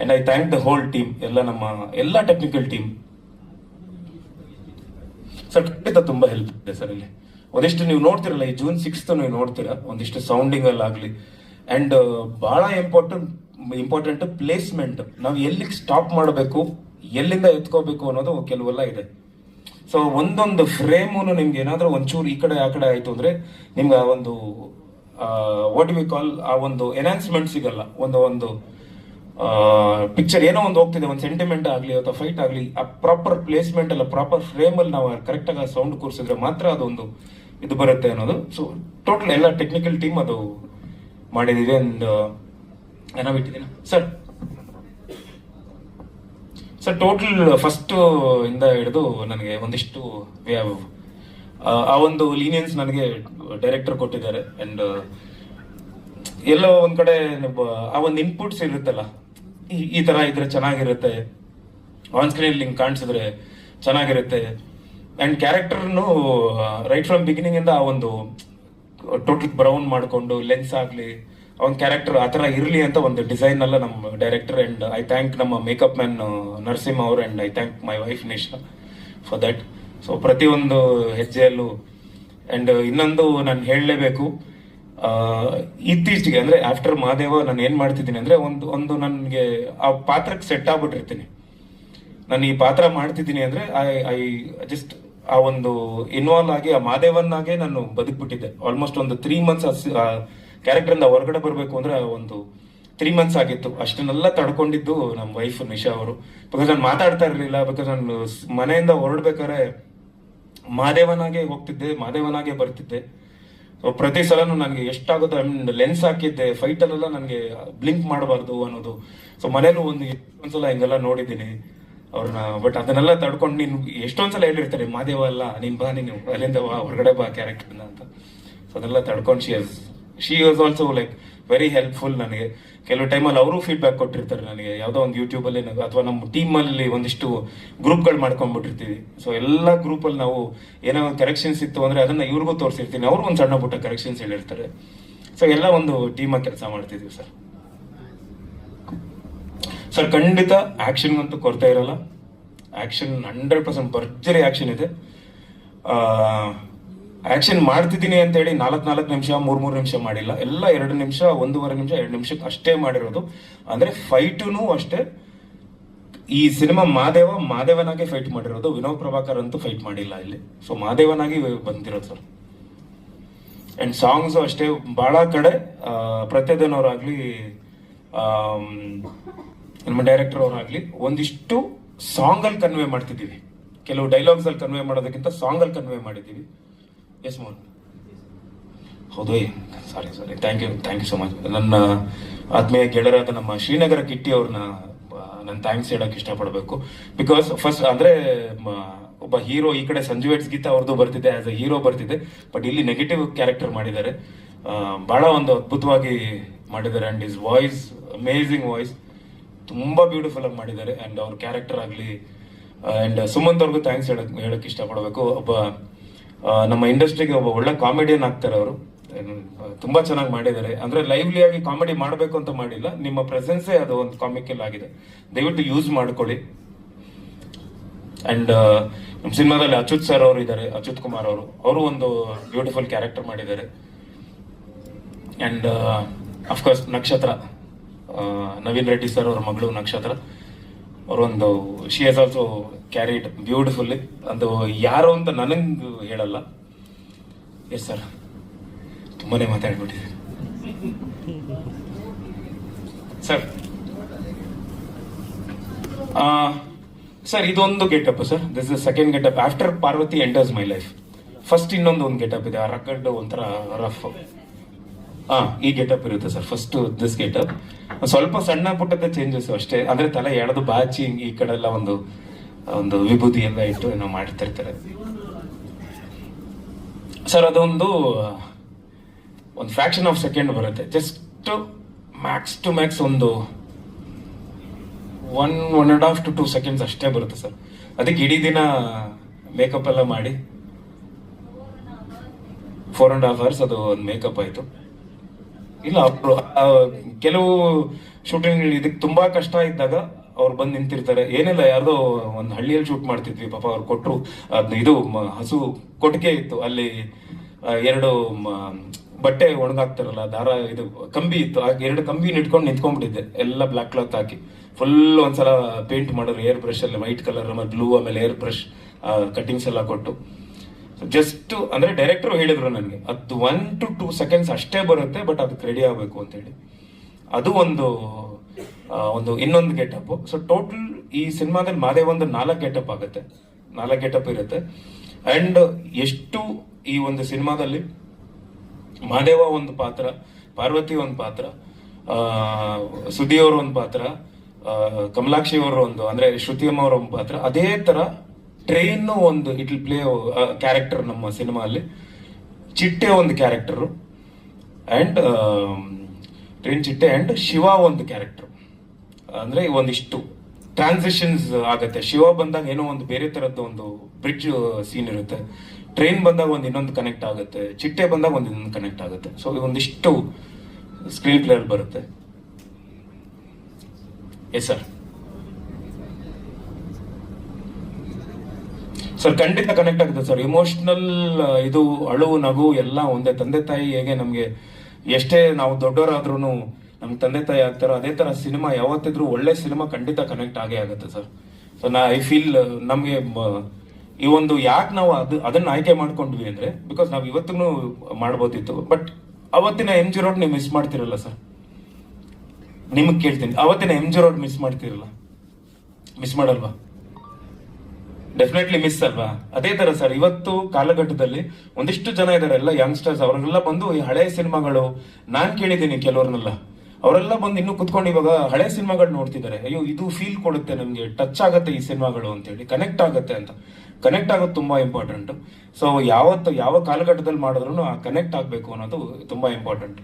And I thank the whole team ಎಲ್ಲ ನಮ್ಮ ಎಲ್ಲ ಟೆಕ್ನಿಕಲ್ ಟೀಮ್ ಸರ್ ಖಂಡಿತ ತುಂಬಾ ಹೆಲ್ಪ್ ಇದೆ ಸರ್ ಇಲ್ಲಿ. ಒಂದಿಷ್ಟು ನೀವು ನೋಡ್ತಿರಲ್ಲ, ಈ ಜೂನ್ ಸಿಕ್ಸ್ತ್ ನೀವು ನೋಡ್ತೀರಾ? ಒಂದಿಷ್ಟು ಸೌಂಡಿಂಗ್ ಅಲ್ಲಿ ಆಗಲಿ. ಅಂಡ್ ಬಹಳ ಇಂಪಾರ್ಟೆಂಟ್ ಇಂಪಾರ್ಟೆಂಟ್ ಪ್ಲೇಸ್ಮೆಂಟ್ ನಾವು ಎಲ್ಲಿಗೆ ಸ್ಟಾಪ್ ಮಾಡಬೇಕು, ಎಲ್ಲಿಂದ ಎತ್ಕೋಬೇಕು ಅನ್ನೋದು ಕೆಲವೆಲ್ಲ ಇದೆ. ಸೊ ಒಂದೊಂದು ಫ್ರೇಮು ನಿಮ್ಗೆ ಏನಾದ್ರೂ ಒಂಚೂರು ಈ ಕಡೆ, ಆ ಕಡೆ ಆಯ್ತು ಅಂದ್ರೆ ನಿಮ್ಗೆ ಆ ಒಂದು ವಾಟ್ ವಿ ಕಾಲ್ ಆ ಒಂದು ಎನ್ಹಾನ್ಸ್ಮೆಂಟ್ ಸಿಗಲ್ಲ. ಒಂದು ಒಂದು ಪಿಕ್ಚರ್ ಏನೋ ಒಂದು ಹೋಗ್ತಿದೆ ಒಂದು ಸೆಂಟಿಮೆಂಟ್ ಆಗಲಿ ಅಥವಾ ಫೈಟ್ ಆಗಲಿ ಆ ಪ್ರಾಪರ್ ಪ್ಲೇಸ್ಮೆಂಟ್ ಅಲ್ಲ ಪ್ರಾಪರ್ ಫ್ರೇಮ್ ಅಲ್ಲಿ ನಾವು ಕರೆಕ್ಟಾಗಿ ಆ ಸೌಂಡ್ ಕೂರಿಸಿದ್ರೆ ಮಾತ್ರ ಅದೊಂದು ಇದು ಬರುತ್ತೆ ಅನ್ನೋದು. ಸೊ ಟೋಟಲ್ ಎಲ್ಲ ಟೆಕ್ನಿಕಲ್ ಟೀಮ್ ಅದು ಮಾಡಿದೀವಿ ಅಂಡ್ ಏನೋ ಬಿಟ್ಟಿದ್ದೀನಿ? ಸರ್ ಸರ್ ಟೋಟಲ್ ಫಸ್ಟ್ ಇಂದ ಹಿಡಿದು ನನಗೆ ಒಂದಿಷ್ಟು ವೇ ಆ, ಒಂದು ಲೀನಿಯನ್ಸ್ ನನಗೆ ಡೈರೆಕ್ಟರ್ ಕೊಟ್ಟಿದ್ದಾರೆ ಅಂಡ್ ಎಲ್ಲೋ ಒಂದು ಕಡೆ ಆ ಒಂದು ಇನ್ಪುಟ್ಸ್ ಇರುತ್ತಲ್ಲ ಈ- ತರ ಇದ್ರೆ ಚೆನ್ನಾಗಿರುತ್ತೆ. ಆನ್ ಸ್ಕ್ರೀನ್ ಲಿಂಕ್ ಕಾಣಿಸಿದ್ರೆ ಚೆನ್ನಾಗಿರುತ್ತೆ. ಅಂಡ್ ಕ್ಯಾರೆಕ್ಟರ್ನು ರೈಟ್ ಫ್ರಮ್ ಬಿಗಿನಿಂಗ್ ಇಂದ ಆ ಒಂದು ಟೋಟಲ್ ಬ್ರೌನ್ ಮಾಡಿಕೊಂಡು ಲೆನ್ಸ್ ಆಗಲಿ, ಅವನ್ ಕ್ಯಾರೆಕ್ಟರ್ ಆ ತರ ಇರ್ಲಿ ಅಂತ ಒಂದು ಡಿಸೈನ್ ಎಲ್ಲ ನಮ್ಮ ಡೈರೆಕ್ಟರ್ ಅಂಡ್ ಐ ಥ್ಯಾಂಕ್ ನಮ್ಮ ಮೇಕಪ್ ಮ್ಯಾನ್ ನರಸಿಂಹ ಅವರು and I thank my wife Nisha for that so ಪ್ರತಿಯೊಂದು ಹೆಜ್ಜೆಯಲ್ಲೂ ಅಂಡ್ ಇನ್ನೊಂದು ನಾನು ಹೇಳಲೇಬೇಕು. ಇತ್ತೀಚೆಗೆ ಅಂದ್ರೆ ಆಫ್ಟರ್ ಮಹಾದೇವ ನಾನು ಏನು ಮಾಡ್ತಿದ್ದೀನಿ ಅಂದ್ರೆ ಒಂದು ಒಂದು ನನಗೆ ಆ ಪಾತ್ರಕ್ಕೆ ಸೆಟ್ ಆಗ್ಬಿಟ್ಟಿರ್ತೀನಿ. ನಾನು ಈ ಪಾತ್ರ ಮಾಡ್ತಿದ್ದೀನಿ ಅಂದ್ರೆ ಐ ಐ ಜಸ್ಟ್ ಆ ಒಂದು ಇನ್ವಾಲ್ವ್ ಆಗಿ, ಆ ಮಾದೇವನ್ನಾಗೆ ನಾನು ಬದುಕ್ಬಿಟ್ಟಿದ್ದೆ. ಆಲ್ಮೋಸ್ಟ್ ಒಂದು ತ್ರೀ ಮಂತ್ಸ್ ಆ ಕ್ಯಾರೆಕ್ಟರಿಂದ ಹೊರಗಡೆ ಬರಬೇಕು ಅಂದ್ರೆ ಒಂದು ತ್ರೀ ಮಂತ್ಸ್ ಆಗಿತ್ತು. ಅಷ್ಟನ್ನೆಲ್ಲ ತಡ್ಕೊಂಡಿದ್ದು ನಮ್ಮ ವೈಫ್ ನಿಶಾ ಅವರು. ಬಿಕಾಸ್ ನಾನು ಮಾತಾಡ್ತಾ ಇರಲಿಲ್ಲ ಬಿಕಾಸ್ ನಾನು ಮನೆಯಿಂದ ಹೊರಡ್ಬೇಕಾದ್ರೆ ಮಾದೇವನಾಗೆ ಹೋಗ್ತಿದ್ದೆ ಮಾದೇವನಾಗೆ ಬರ್ತಿದ್ದೆ. ಪ್ರತಿ ಸಲನೂ ನನಗೆ ಎಷ್ಟಾಗುತ್ತೋ ಐ ಮೀನ್ ಲೆನ್ಸ್ ಹಾಕಿದ್ದೆ ಫೈಟಲ್ಲೆಲ್ಲ ನನಗೆ ಬ್ಲಿಂಕ್ ಮಾಡಬಾರ್ದು ಅನ್ನೋದು. ಸೊ ಮನೇಲೂ ಒಂದು ಒಂದ್ಸಲ ಹಿಂಗೆಲ್ಲ ನೋಡಿದ್ದೀನಿ ಅವ್ರನ್ನ. ಬಟ್ ಅದನ್ನೆಲ್ಲ ತಡ್ಕೊಂಡು ನೀನು ಎಷ್ಟೊಂದ್ಸಲ ಹೇಳಿರ್ತಾರೆ, ಮಾದೇವ ಅಲ್ಲ, ನೀನ್ ಬಾ, ನೀನು ಅಲ್ಲಿಂದ ಬಾ ಹೊರಗಡೆ ಬಾ ಕ್ಯಾರೆಕ್ಟರ್ನ ಅಂತ. ಸೊ ಅದೆಲ್ಲ ತಡ್ಕೊಂಡು she she was also like very helpful ನನಗೆ. ಕೆಲವು ಟೈಮಲ್ಲಿ ಅವರು ಫೀಡ್ಬ್ಯಾಕ್ ಕೊಟ್ಟಿರ್ತಾರೆ ನನಗೆ. ಯಾವುದೋ ಒಂದು ಯೂಟ್ಯೂಬಲ್ಲಿ ಅಥವಾ ನಮ್ಮ ಟೀಮ್ ಅಲ್ಲಿ ಒಂದಿಷ್ಟು ಗ್ರೂಪ್ಗಳು ಮಾಡ್ಕೊಂಡ್ಬಿಟ್ಟಿರ್ತೀವಿ ಸೊ ಎಲ್ಲ ಗ್ರೂಪ್ ಅಲ್ಲಿ ನಾವು ಏನೋ ಕರೆಕ್ಷನ್ಸ್ ಇತ್ತು ಅಂದ್ರೆ ಅದನ್ನ ಇವ್ರಿಗೂ ತೋರಿಸಿರ್ತೀನಿ. ಅವ್ರಿಗೂ ಒಂದು ಸಣ್ಣ ಪುಟ್ಟ ಕರೆಕ್ಷನ್ಸ್ ಹೇಳಿರ್ತಾರೆ. ಸೊ ಎಲ್ಲ ಒಂದು ಟೀಮ್ ಆಗಿ ಕೆಲಸ ಮಾಡ್ತಿದ್ವಿ ಸರ್. ಸರ್, ಖಂಡಿತ ಆಕ್ಷನ್ ಅಂತೂ ಕೊರತೆ ಇರಲ್ಲ. ಆಕ್ಷನ್ ಹಂಡ್ರೆಡ್ ಪರ್ಸೆಂಟ್ ಭರ್ಜರಿ ಆಕ್ಷನ್ ಇದೆ. ಆಕ್ಷನ್ ಮಾಡ್ತಿದ್ದೀನಿ ಅಂತ ಹೇಳಿ ನಾಲ್ಕು ನಾಲ್ಕು ನಿಮಿಷ, ಮೂರ್ ಮೂರು ನಿಮಿಷ ಮಾಡಿಲ್ಲ. ಎಲ್ಲ ಎರಡು ನಿಮಿಷ, ಒಂದೂವರೆ ನಿಮಿಷ, ಎರಡು ನಿಮಿಷಕ್ಕೆ ಅಷ್ಟೇ ಮಾಡಿರೋದು. ಅಂದ್ರೆ ಫೈಟುನು ಅಷ್ಟೇ. ಈ ಸಿನಿಮಾ ಮಾದೇವ, ಮಾದೇವನಾಗೆ ಫೈಟ್ ಮಾಡಿರೋದು. ವಿನೋದ್ ಪ್ರಭಾಕರ್ ಅಂತೂ ಫೈಟ್ ಮಾಡಿಲ್ಲ ಇಲ್ಲಿ. ಸೊ ಮಾದೇವನಾಗಿ ಬಂದಿರೋದು ಸರ್. ಅಂಡ್ ಸಾಂಗ್ಸ್ ಅಷ್ಟೇ. ಬಹಳ ಕಡೆ ಪ್ರತ್ಯದನವರಾಗಲಿ ನಮ್ಮ ಡೈರೆಕ್ಟರ್ ಅವರಾಗ್ಲಿ ಒಂದಿಷ್ಟು ಸಾಂಗ್ ಅಲ್ಲಿ ಕನ್ವೆ ಮಾಡ್ತಿದ್ದೀವಿ. ಕೆಲವು ಡೈಲಾಗ್ಸ್ ಅಲ್ಲಿ ಕನ್ವೆ ಮಾಡೋದಕ್ಕಿಂತ ಸಾಂಗ್ ಅಲ್ಲಿ ಕನ್ವೆ ಮಾಡಿದ್ದೀವಿ. ಎಸ್ ಮೋಹನ್ ಹೌದು sorry sorry thank you thank you so much ನನ್ನ ಆತ್ಮೀಯ ಗೆಳೆಯರಾದ ನಮ್ಮ ಶ್ರೀನಗರ ಕಿಟ್ಟಿ ಅವ್ರನ್ನ ನಾನು ಥ್ಯಾಂಕ್ಸ್ ಹೇಳೋಕೆ ಇಷ್ಟಪಡಬೇಕು. ಬಿಕಾಸ್ ಫಸ್ಟ್ ಅಂದ್ರೆ ಒಬ್ಬ ಹೀರೋ ಈ ಕಡೆ ಸಂಜು ವೇಟ್ಸ್ ಗೀತಾ ಅವ್ರದ್ದು ಬರ್ತಿದೆ ಆಸ್ ಅ ಹೀರೋ ಬರ್ತಿದೆ. ಬಟ್ ಇಲ್ಲಿ ನೆಗೆಟಿವ್ ಕ್ಯಾರೆಕ್ಟರ್ ಮಾಡಿದ್ದಾರೆ. ಬಹಳ ಒಂದು ಅದ್ಭುತವಾಗಿ ಮಾಡಿದ್ದಾರೆ. And is voice amazing voice ತುಂಬಾ ಬ್ಯೂಟಿಫುಲ್ ಆಗಿ ಮಾಡಿದ್ದಾರೆ. ಅಂಡ್ ಅವ್ರ ಕ್ಯಾರೆಕ್ಟರ್ ಆಗಲಿ ಅಂಡ್ ಸುಮಂತ್ ಅವ್ರಿಗೂ ಥ್ಯಾಂಕ್ಸ್ ಹೇಳಕ್ ಹೇಳಕ್ ಇಷ್ಟಪಡಬೇಕು. ಒಬ್ಬ ನಮ್ಮ ಇಂಡಸ್ಟ್ರಿಗೆ ಒಬ್ಬ ಒಳ್ಳೆ ಕಾಮಿಡಿಯನ್ ಆಗ್ತಾರೆ ಅವರು. ತುಂಬಾ ಚೆನ್ನಾಗಿ ಮಾಡಿದ್ದಾರೆ. ಅಂದ್ರೆ ಲೈವ್ಲಿ ಆಗಿ ಕಾಮಿಡಿ ಮಾಡಬೇಕು ಅಂತ ಮಾಡಿಲ್ಲ, ನಿಮ್ಮ ಪ್ರೆಸೆನ್ಸೇ ಅದು ಒಂದು ಕಾಮಿಕಲ್ ಆಗಿದೆ. ದಯವಿಟ್ಟು ಯೂಸ್ ಮಾಡ್ಕೊಳ್ಳಿ. ಅಂಡ್ ನಮ್ಮ ಸಿನಿಮಾದಲ್ಲಿ ಅಚ್ಯುತ್ ಸರ್ ಅವರು ಇದ್ದಾರೆ ಅಚ್ಯುತ್ ಕುಮಾರ್ ಅವರು. ಅವರು ಒಂದು ಬ್ಯೂಟಿಫುಲ್ ಕ್ಯಾರೆಕ್ಟರ್ ಮಾಡಿದ್ದಾರೆ. And of course Nakshatra. Naveen Reddy sir ಅವರ ಮಗಳು ನಕ್ಷತ್ರ. ಅವರೊಂದು she is also carried beautifully ಅದು ಯಾರು ಅಂತ ನನಗೆ ಹೇಳಲ್ಲ. ಎಸ್ ಸರ್ ತುಂಬಾನೇ ಮಾತಾಡ್ಬಿಟ್ಟಿದೆ ಸರ್ ಸರ್ ಇದೊಂದು getup sir this is second getup after Parvathi enters my life first ಇನ್ನೊಂದು ಒಂದು ಗೆಟಪ್ ಇದೆ. ಆ ರಕ್ಕಡ್ ಒಂಥರ ರಫ್ ಹಾ ಈ ಗೆಟಪ್ ಇರುತ್ತೆ ಸರ್ ಫಸ್ಟ್ ದಿಸ್ ಗೆಟಪ್ ಸ್ವಲ್ಪ ಸಣ್ಣ ಪುಟ್ಟದ ಚೇಂಜಸ್ ಅಷ್ಟೇ. ಅಂದ್ರೆ ತಲೆ ಎಳೆದು ಬಾಚಿ ಹಿಂಗ್ ಈ ಕಡೆ ಎಲ್ಲ ಒಂದು ಒಂದು ವಿಭೂತಿ ಎಲ್ಲ ಇಟ್ಟು ಏನೋ ಮಾಡ್ತಿರ್ತಾರೆ ಸರ್ ಅದೊಂದು, ಒಂದು ಫ್ರಾಕ್ಷನ್ ಆಫ್ ಸೆಕೆಂಡ್ ಬರುತ್ತೆ. ಜಸ್ಟ್ ಮ್ಯಾಕ್ಸ್ ಟು ಮ್ಯಾಕ್ಸ್ ಒಂದು one one and half to two seconds ಅಷ್ಟೇ ಬರುತ್ತೆ ಸರ್ ಅದಕ್ಕೆ ಇಡೀ ದಿನ ಮೇಕಪ್ ಎಲ್ಲ ಮಾಡಿ ಫೋರ್ ಅಂಡ್ ಹಾಫ್ ಅವರ್ಸ್ ಅದು ಒಂದು ಮೇಕಪ್ ಆಯಿತು. ಇಲ್ಲ ಕೆಲವು ಶೂಟಿಂಗ್ ಇದಕ್ಕೆ ತುಂಬಾ ಕಷ್ಟ ಇದ್ದಾಗ ಅವ್ರು ಬಂದು ನಿಂತಿರ್ತಾರೆ. ಏನಿಲ್ಲ, ಯಾರ್ದೋ ಒಂದು ಹಳ್ಳಿಯಲ್ಲಿ ಶೂಟ್ ಮಾಡ್ತಿದ್ವಿ, ಪಾಪ ಅವ್ರು ಕೊಟ್ಟರು ಇದು ಹಸು ಕೊಟ್ಟಿಗೆ ಇತ್ತು. ಅಲ್ಲಿ ಎರಡು ಬಟ್ಟೆ ಒಣಗಾಕ್ತಾರಲ್ಲ, ದಾರ ಇದು, ಕಂಬಿ ಇತ್ತು. ಆ ಎರಡು ಕಂಬಿ ಇಟ್ಕೊಂಡು ನಿಂತ್ಕೊಂಡ್ಬಿಟ್ಟಿದ್ದೆ. ಎಲ್ಲ ಬ್ಲಾಕ್ ಕ್ಲಾತ್ ಹಾಕಿ. ಫುಲ್ ಒಂದ್ಸಲ ಪೇಂಟ್ ಮಾಡೋರು ಏರ್ ಬ್ರಷ್ ಅಲ್ಲಿ ವೈಟ್ ಕಲರ್ ಆಮೇಲೆ ಬ್ಲೂ ಆಮೇಲೆ ಏರ್ ಬ್ರಷ್ ಕಟಿಂಗ್ಸ್ ಎಲ್ಲ ಕೊಟ್ಟು. ಜಸ್ಟ್ ಅಂದ್ರೆ ಡೈರೆಕ್ಟರ್ ಹೇಳಿದ್ರು ನನಗೆ ಅದು ಒನ್ ಟು ಟೂ ಸೆಕೆಂಡ್ಸ್ ಅಷ್ಟೇ ಬರುತ್ತೆ ಬಟ್ ಅದಕ್ಕೆ ರೆಡಿ ಆಗಬೇಕು ಅಂತ ಹೇಳಿ. ಅದು ಒಂದು ಒಂದು ಇನ್ನೊಂದು ಗೆಟಪ್ ಸೊ ಟೋಟಲ್ ಈ ಸಿನಿಮಾದಲ್ಲಿ ಮಾದೇ ಒಂದು ನಾಲ್ಕು ಗೆಟಪ್ ಆಗುತ್ತೆ. ನಾಲ್ಕು ಗೆಟಪ್ ಇರುತ್ತೆ. ಅಂಡ್ ಎಷ್ಟು ಈ ಒಂದು ಸಿನಿಮಾದಲ್ಲಿ ಮಾದೇವ ಒಂದು ಪಾತ್ರ, ಪಾರ್ವತಿ ಒಂದು ಪಾತ್ರ ಸುದ್ದಿ ಒಂದು ಪಾತ್ರ ಕಮಲಾಕ್ಷಿ ಅವರು ಒಂದು, ಅಂದ್ರೆ ಶ್ರುತಿಯಮ್ಮ ಅವರ ಒಂದು ಪಾತ್ರ, ಅದೇ ತರ ಟ್ರೈನ್ ಒಂದು ಇಟ್ ವಿಲ್ ಪ್ಲೇ ಕ್ಯಾರೆಕ್ಟರ್ ನಮ್ಮ ಸಿನಿಮಾ ಅಲ್ಲಿ ಚಿಟ್ಟೆ ಒಂದು character and train Chitte and Shiva ಒಂದು ಕ್ಯಾರೆಕ್ಟರ್ ಅಂದ್ರೆ ಒಂದಿಷ್ಟು ಟ್ರಾನ್ಸಿಷನ್ಸ್ ಆಗುತ್ತೆ. ಶಿವ ಬಂದಾಗ ಏನೋ ಒಂದು ಬೇರೆ ತರದ್ದು ಒಂದು ಬ್ರಿಡ್ಜ್ ಸೀನ್ ಇರುತ್ತೆ. ಟ್ರೈನ್ ಬಂದಾಗ ಒಂದು ಇನ್ನೊಂದು ಕನೆಕ್ಟ್ ಆಗುತ್ತೆ. ಚಿಟ್ಟೆ ಬಂದಾಗ ಒಂದು ಇನ್ನೊಂದು ಕನೆಕ್ಟ್ ಆಗುತ್ತೆ. ಸೊ ಒಂದಿಷ್ಟು ಸ್ಕ್ರೀನ್ ಪ್ಲೇಯರ್ ಬರುತ್ತೆ. ಎಸ್ ಸರ್ ಸರ್ ಖಂಡಿತ ಕನೆಕ್ಟ್ ಆಗುತ್ತೆ ಸರ್ ಇಮೋಷನಲ್ ಇದು ಅಳು ನಗು ಎಲ್ಲ ಒಂದೇ. ತಂದೆ ತಾಯಿ ಹೇಗೆ ನಮಗೆ ಎಷ್ಟೇ ನಾವು ದೊಡ್ಡವರಾದ್ರೂ ನಮ್ ತಂದೆ ತಾಯಿ ಆಗ್ತಾರೋ, ಅದೇ ತರ ಸಿನಿಮಾ ಯಾವತ್ತಿದ್ರು ಒಳ್ಳೆ ಸಿನಿಮಾ ಖಂಡಿತ ಕನೆಕ್ಟ್ ಆಗೇ ಆಗುತ್ತೆ ಸರ್ ಸೊ ನಾ ಐ ಫೀಲ್ ನಮಗೆ ಈ ಒಂದು ಯಾಕೆ ನಾವು ಅದು, ಅದನ್ನ ಆಯ್ಕೆ ಮಾಡ್ಕೊಂಡ್ವಿ ಅಂದ್ರೆ ಬಿಕಾಸ್ ನಾವು ಇವತ್ತಿಗೂ ಮಾಡ್ಬೋದಿತ್ತು. ಬಟ್ ಅವತ್ತಿನ ಎಂ ಜಿ ರೋಡ್ ನೀವು ಮಿಸ್ ಮಾಡ್ತಿರಲ್ಲ ಸರ್ ನಿಮಗೆ ಕೇಳ್ತೀನಿ. ಅವತ್ತಿನ ಎಂ ಜಿ ರೋಡ್ ಮಿಸ್ ಮಾಡ್ತಿರಲ್ಲ. ಮಿಸ್ ಮಾಡಲ್ವಾ? ಡೆಫಿನೆಟ್ಲಿ ಮಿಸ್ ಅಲ್ವಾ ಅದೇ ತರ ಸರ್ ಇವತ್ತು ಕಾಲಘಟ್ಟದಲ್ಲಿ ಒಂದಿಷ್ಟು ಜನ ಇದಾರೆ. ಎಲ್ಲ ಯಂಗ್ಸ್ಟರ್ಸ್ ಅವರೆಲ್ಲ ಬಂದು ಈ ಹಳೆ ಸಿನಿಮಾಗಳು. ನಾನ್ ಕೇಳಿದ್ದೀನಿ ಕೆಲವ್ರನ್ನೆಲ್ಲ. ಅವರೆಲ್ಲ ಬಂದು ಇನ್ನು ಕುತ್ಕೊಂಡು ಇವಾಗ ಹಳೆ ಸಿನಿಮಾಗಳು ನೋಡ್ತಿದ್ದಾರೆ. ಅಯ್ಯೋ, ಇದು ಫೀಲ್ ಕೊಡುತ್ತೆ ನಮ್ಗೆ. ಟಚ್ ಆಗುತ್ತೆ ಈ ಸಿನಿಮಾಗಳು ಅಂತೇಳಿ. ಕನೆಕ್ಟ್ ಆಗುತ್ತೆ ಅಂತ. ಕನೆಕ್ಟ್ ಆಗೋದು ತುಂಬಾ ಇಂಪಾರ್ಟೆಂಟ್ ಸೊ ಯಾವತ್ತು, ಯಾವ ಕಾಲಘಟ್ಟದಲ್ಲಿ ಮಾಡಿದ್ರು ಆ ಕನೆಕ್ಟ್ ಆಗ್ಬೇಕು ಅನ್ನೋದು ತುಂಬಾ ಇಂಪಾರ್ಟೆಂಟ್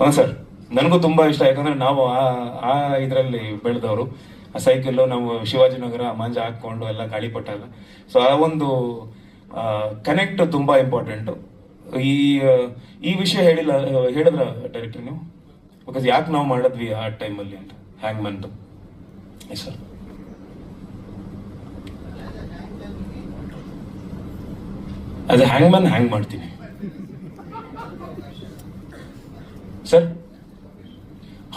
ಹಾ ಸರ್ ನನಗೂ ತುಂಬಾ ಇಷ್ಟ. ಯಾಕಂದ್ರೆ ನಾವು ಆ ಆ ಇದರಲ್ಲಿ ಬೆಳೆದವರು. ಆ ಸೈಕಲ್ ನಾವು ಶಿವಾಜಿನಗರ ಮಂಜ ಹಾಕ್ಕೊಂಡು ಎಲ್ಲ ಗಾಳಿಪಟ ಎಲ್ಲ ಸೊ ಆ ಒಂದು ಕನೆಕ್ಟ್ ತುಂಬಾ ಇಂಪಾರ್ಟೆಂಟ್ ಈ ಈ ವಿಷಯ ಹೇಳಿಲ್ಲ, ಹೇಳಿದ್ರ ಡೈರೆಕ್ಟರ್ ನೀವು? ಬಿಕಾಸ್ ಯಾಕೆ ನಾವು ಮಾಡಿದ್ವಿ ಆ ಟೈಮಲ್ಲಿ ಅಂತ ಹ್ಯಾಂಗ್ ಮ್ಯಾನ್ದು ಎಸ್ ಸರ್ ಅದು ಹ್ಯಾಂಗ್ ಮನ್ ಹ್ಯಾಂಗ್ ಮಾಡ್ತೀನಿ. ಸರ್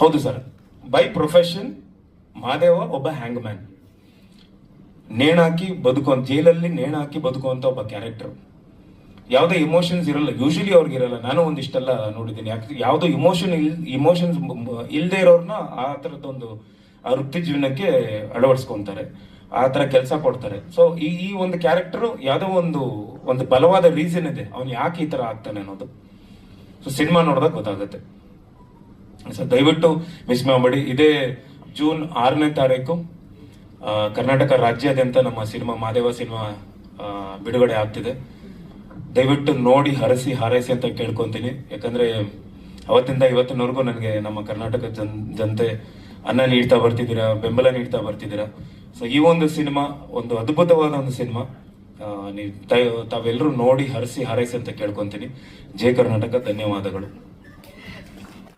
ಹೌದು ಸರ್ ಬೈ ಪ್ರೊಫೆಷನ್ ಮಾದೇವ ಒಬ್ಬ ಹ್ಯಾಂಗ್ ಮ್ಯಾನ್ ನೇಣಾಕಿ ಬದುಕೋ ಜೈಲಲ್ಲಿ ನೇಣಾಕಿ ಬದುಕುವಂಥ ಒಬ್ಬ ಕ್ಯಾರೆಕ್ಟರ್ ಯಾವುದೇ ಇಮೋಷನ್ಸ್ ಇರಲ್ಲ. ಯೂಶಲಿ ಅವ್ರಿಗೆ ಇರಲ್ಲ. ನಾನು ಒಂದಿಷ್ಟೆಲ್ಲ ನೋಡಿದ್ದೀನಿ. ಯಾಕೆ ಯಾವುದೋ ಇಮೋಷನ್ ಇಲ್ ಇಮೋಷನ್ಸ್ ಇಲ್ಲದೆ ಇರೋರ್ನ ಆ ಥರದ್ದೊಂದು ವೃತ್ತಿ ಜೀವನಕ್ಕೆ ಅಳವಡಿಸ್ಕೊಂತಾರೆ. ಆ ಥರ ಕೆಲಸ ಕೊಡ್ತಾರೆ ಸೊ ಈ ಈ ಒಂದು ಕ್ಯಾರೆಕ್ಟರ್ ಯಾವುದೋ ಒಂದು ಒಂದು ಬಲವಾದ ರೀಸನ್ ಇದೆ. ಅವನು ಯಾಕೆ ಈ ಥರ ಆಗ್ತಾನೆ ಅನ್ನೋದು. ಸೊ ಸಿನಿಮಾ ನೋಡಿದಾಗ ಗೊತ್ತಾಗುತ್ತೆ. ಸೊ ದಯವಿಟ್ಟು ಮಿಸ್ ಮಾಡಬೇಡಿ ಇದೇ ಜೂನ್ ಆರನೇ ತಾರೀಕು ಕರ್ನಾಟಕ ರಾಜ್ಯಾದ್ಯಂತ ನಮ್ಮ ಸಿನಿಮಾ, ಮಾದೇವ ಸಿನಿಮಾ ಬಿಡುಗಡೆ ಆಗ್ತಿದೆ. ದಯವಿಟ್ಟು ನೋಡಿ, ಹರಸಿ, ಹಾರೈಸಿ ಅಂತ ಕೇಳ್ಕೊಂತೀನಿ. ಯಾಕಂದ್ರೆ ಅವತ್ತಿಂದ ಇವತ್ತಿನವರೆಗೂ ನನಗೆ ನಮ್ಮ ಕರ್ನಾಟಕ ಜನ್, ಜನತೆ ಅನ್ನ ನೀಡ್ತಾ ಬರ್ತಿದ್ದೀರಾ, ಬೆಂಬಲ ನೀಡ್ತಾ ಬರ್ತಿದ್ದೀರಾ. ಸೊ ಈ ಒಂದು ಸಿನಿಮಾ, ಒಂದು ಅದ್ಭುತವಾದ ಒಂದು ಸಿನಿಮಾ ನೀವು ತಾವೆಲ್ಲರೂ ನೋಡಿ, ಹರಸಿ, ಹಾರೈಸಿ ಅಂತ ಕೇಳ್ಕೊಂತೀನಿ. ಜೈ ಕರ್ನಾಟಕ, ಧನ್ಯವಾದಗಳು.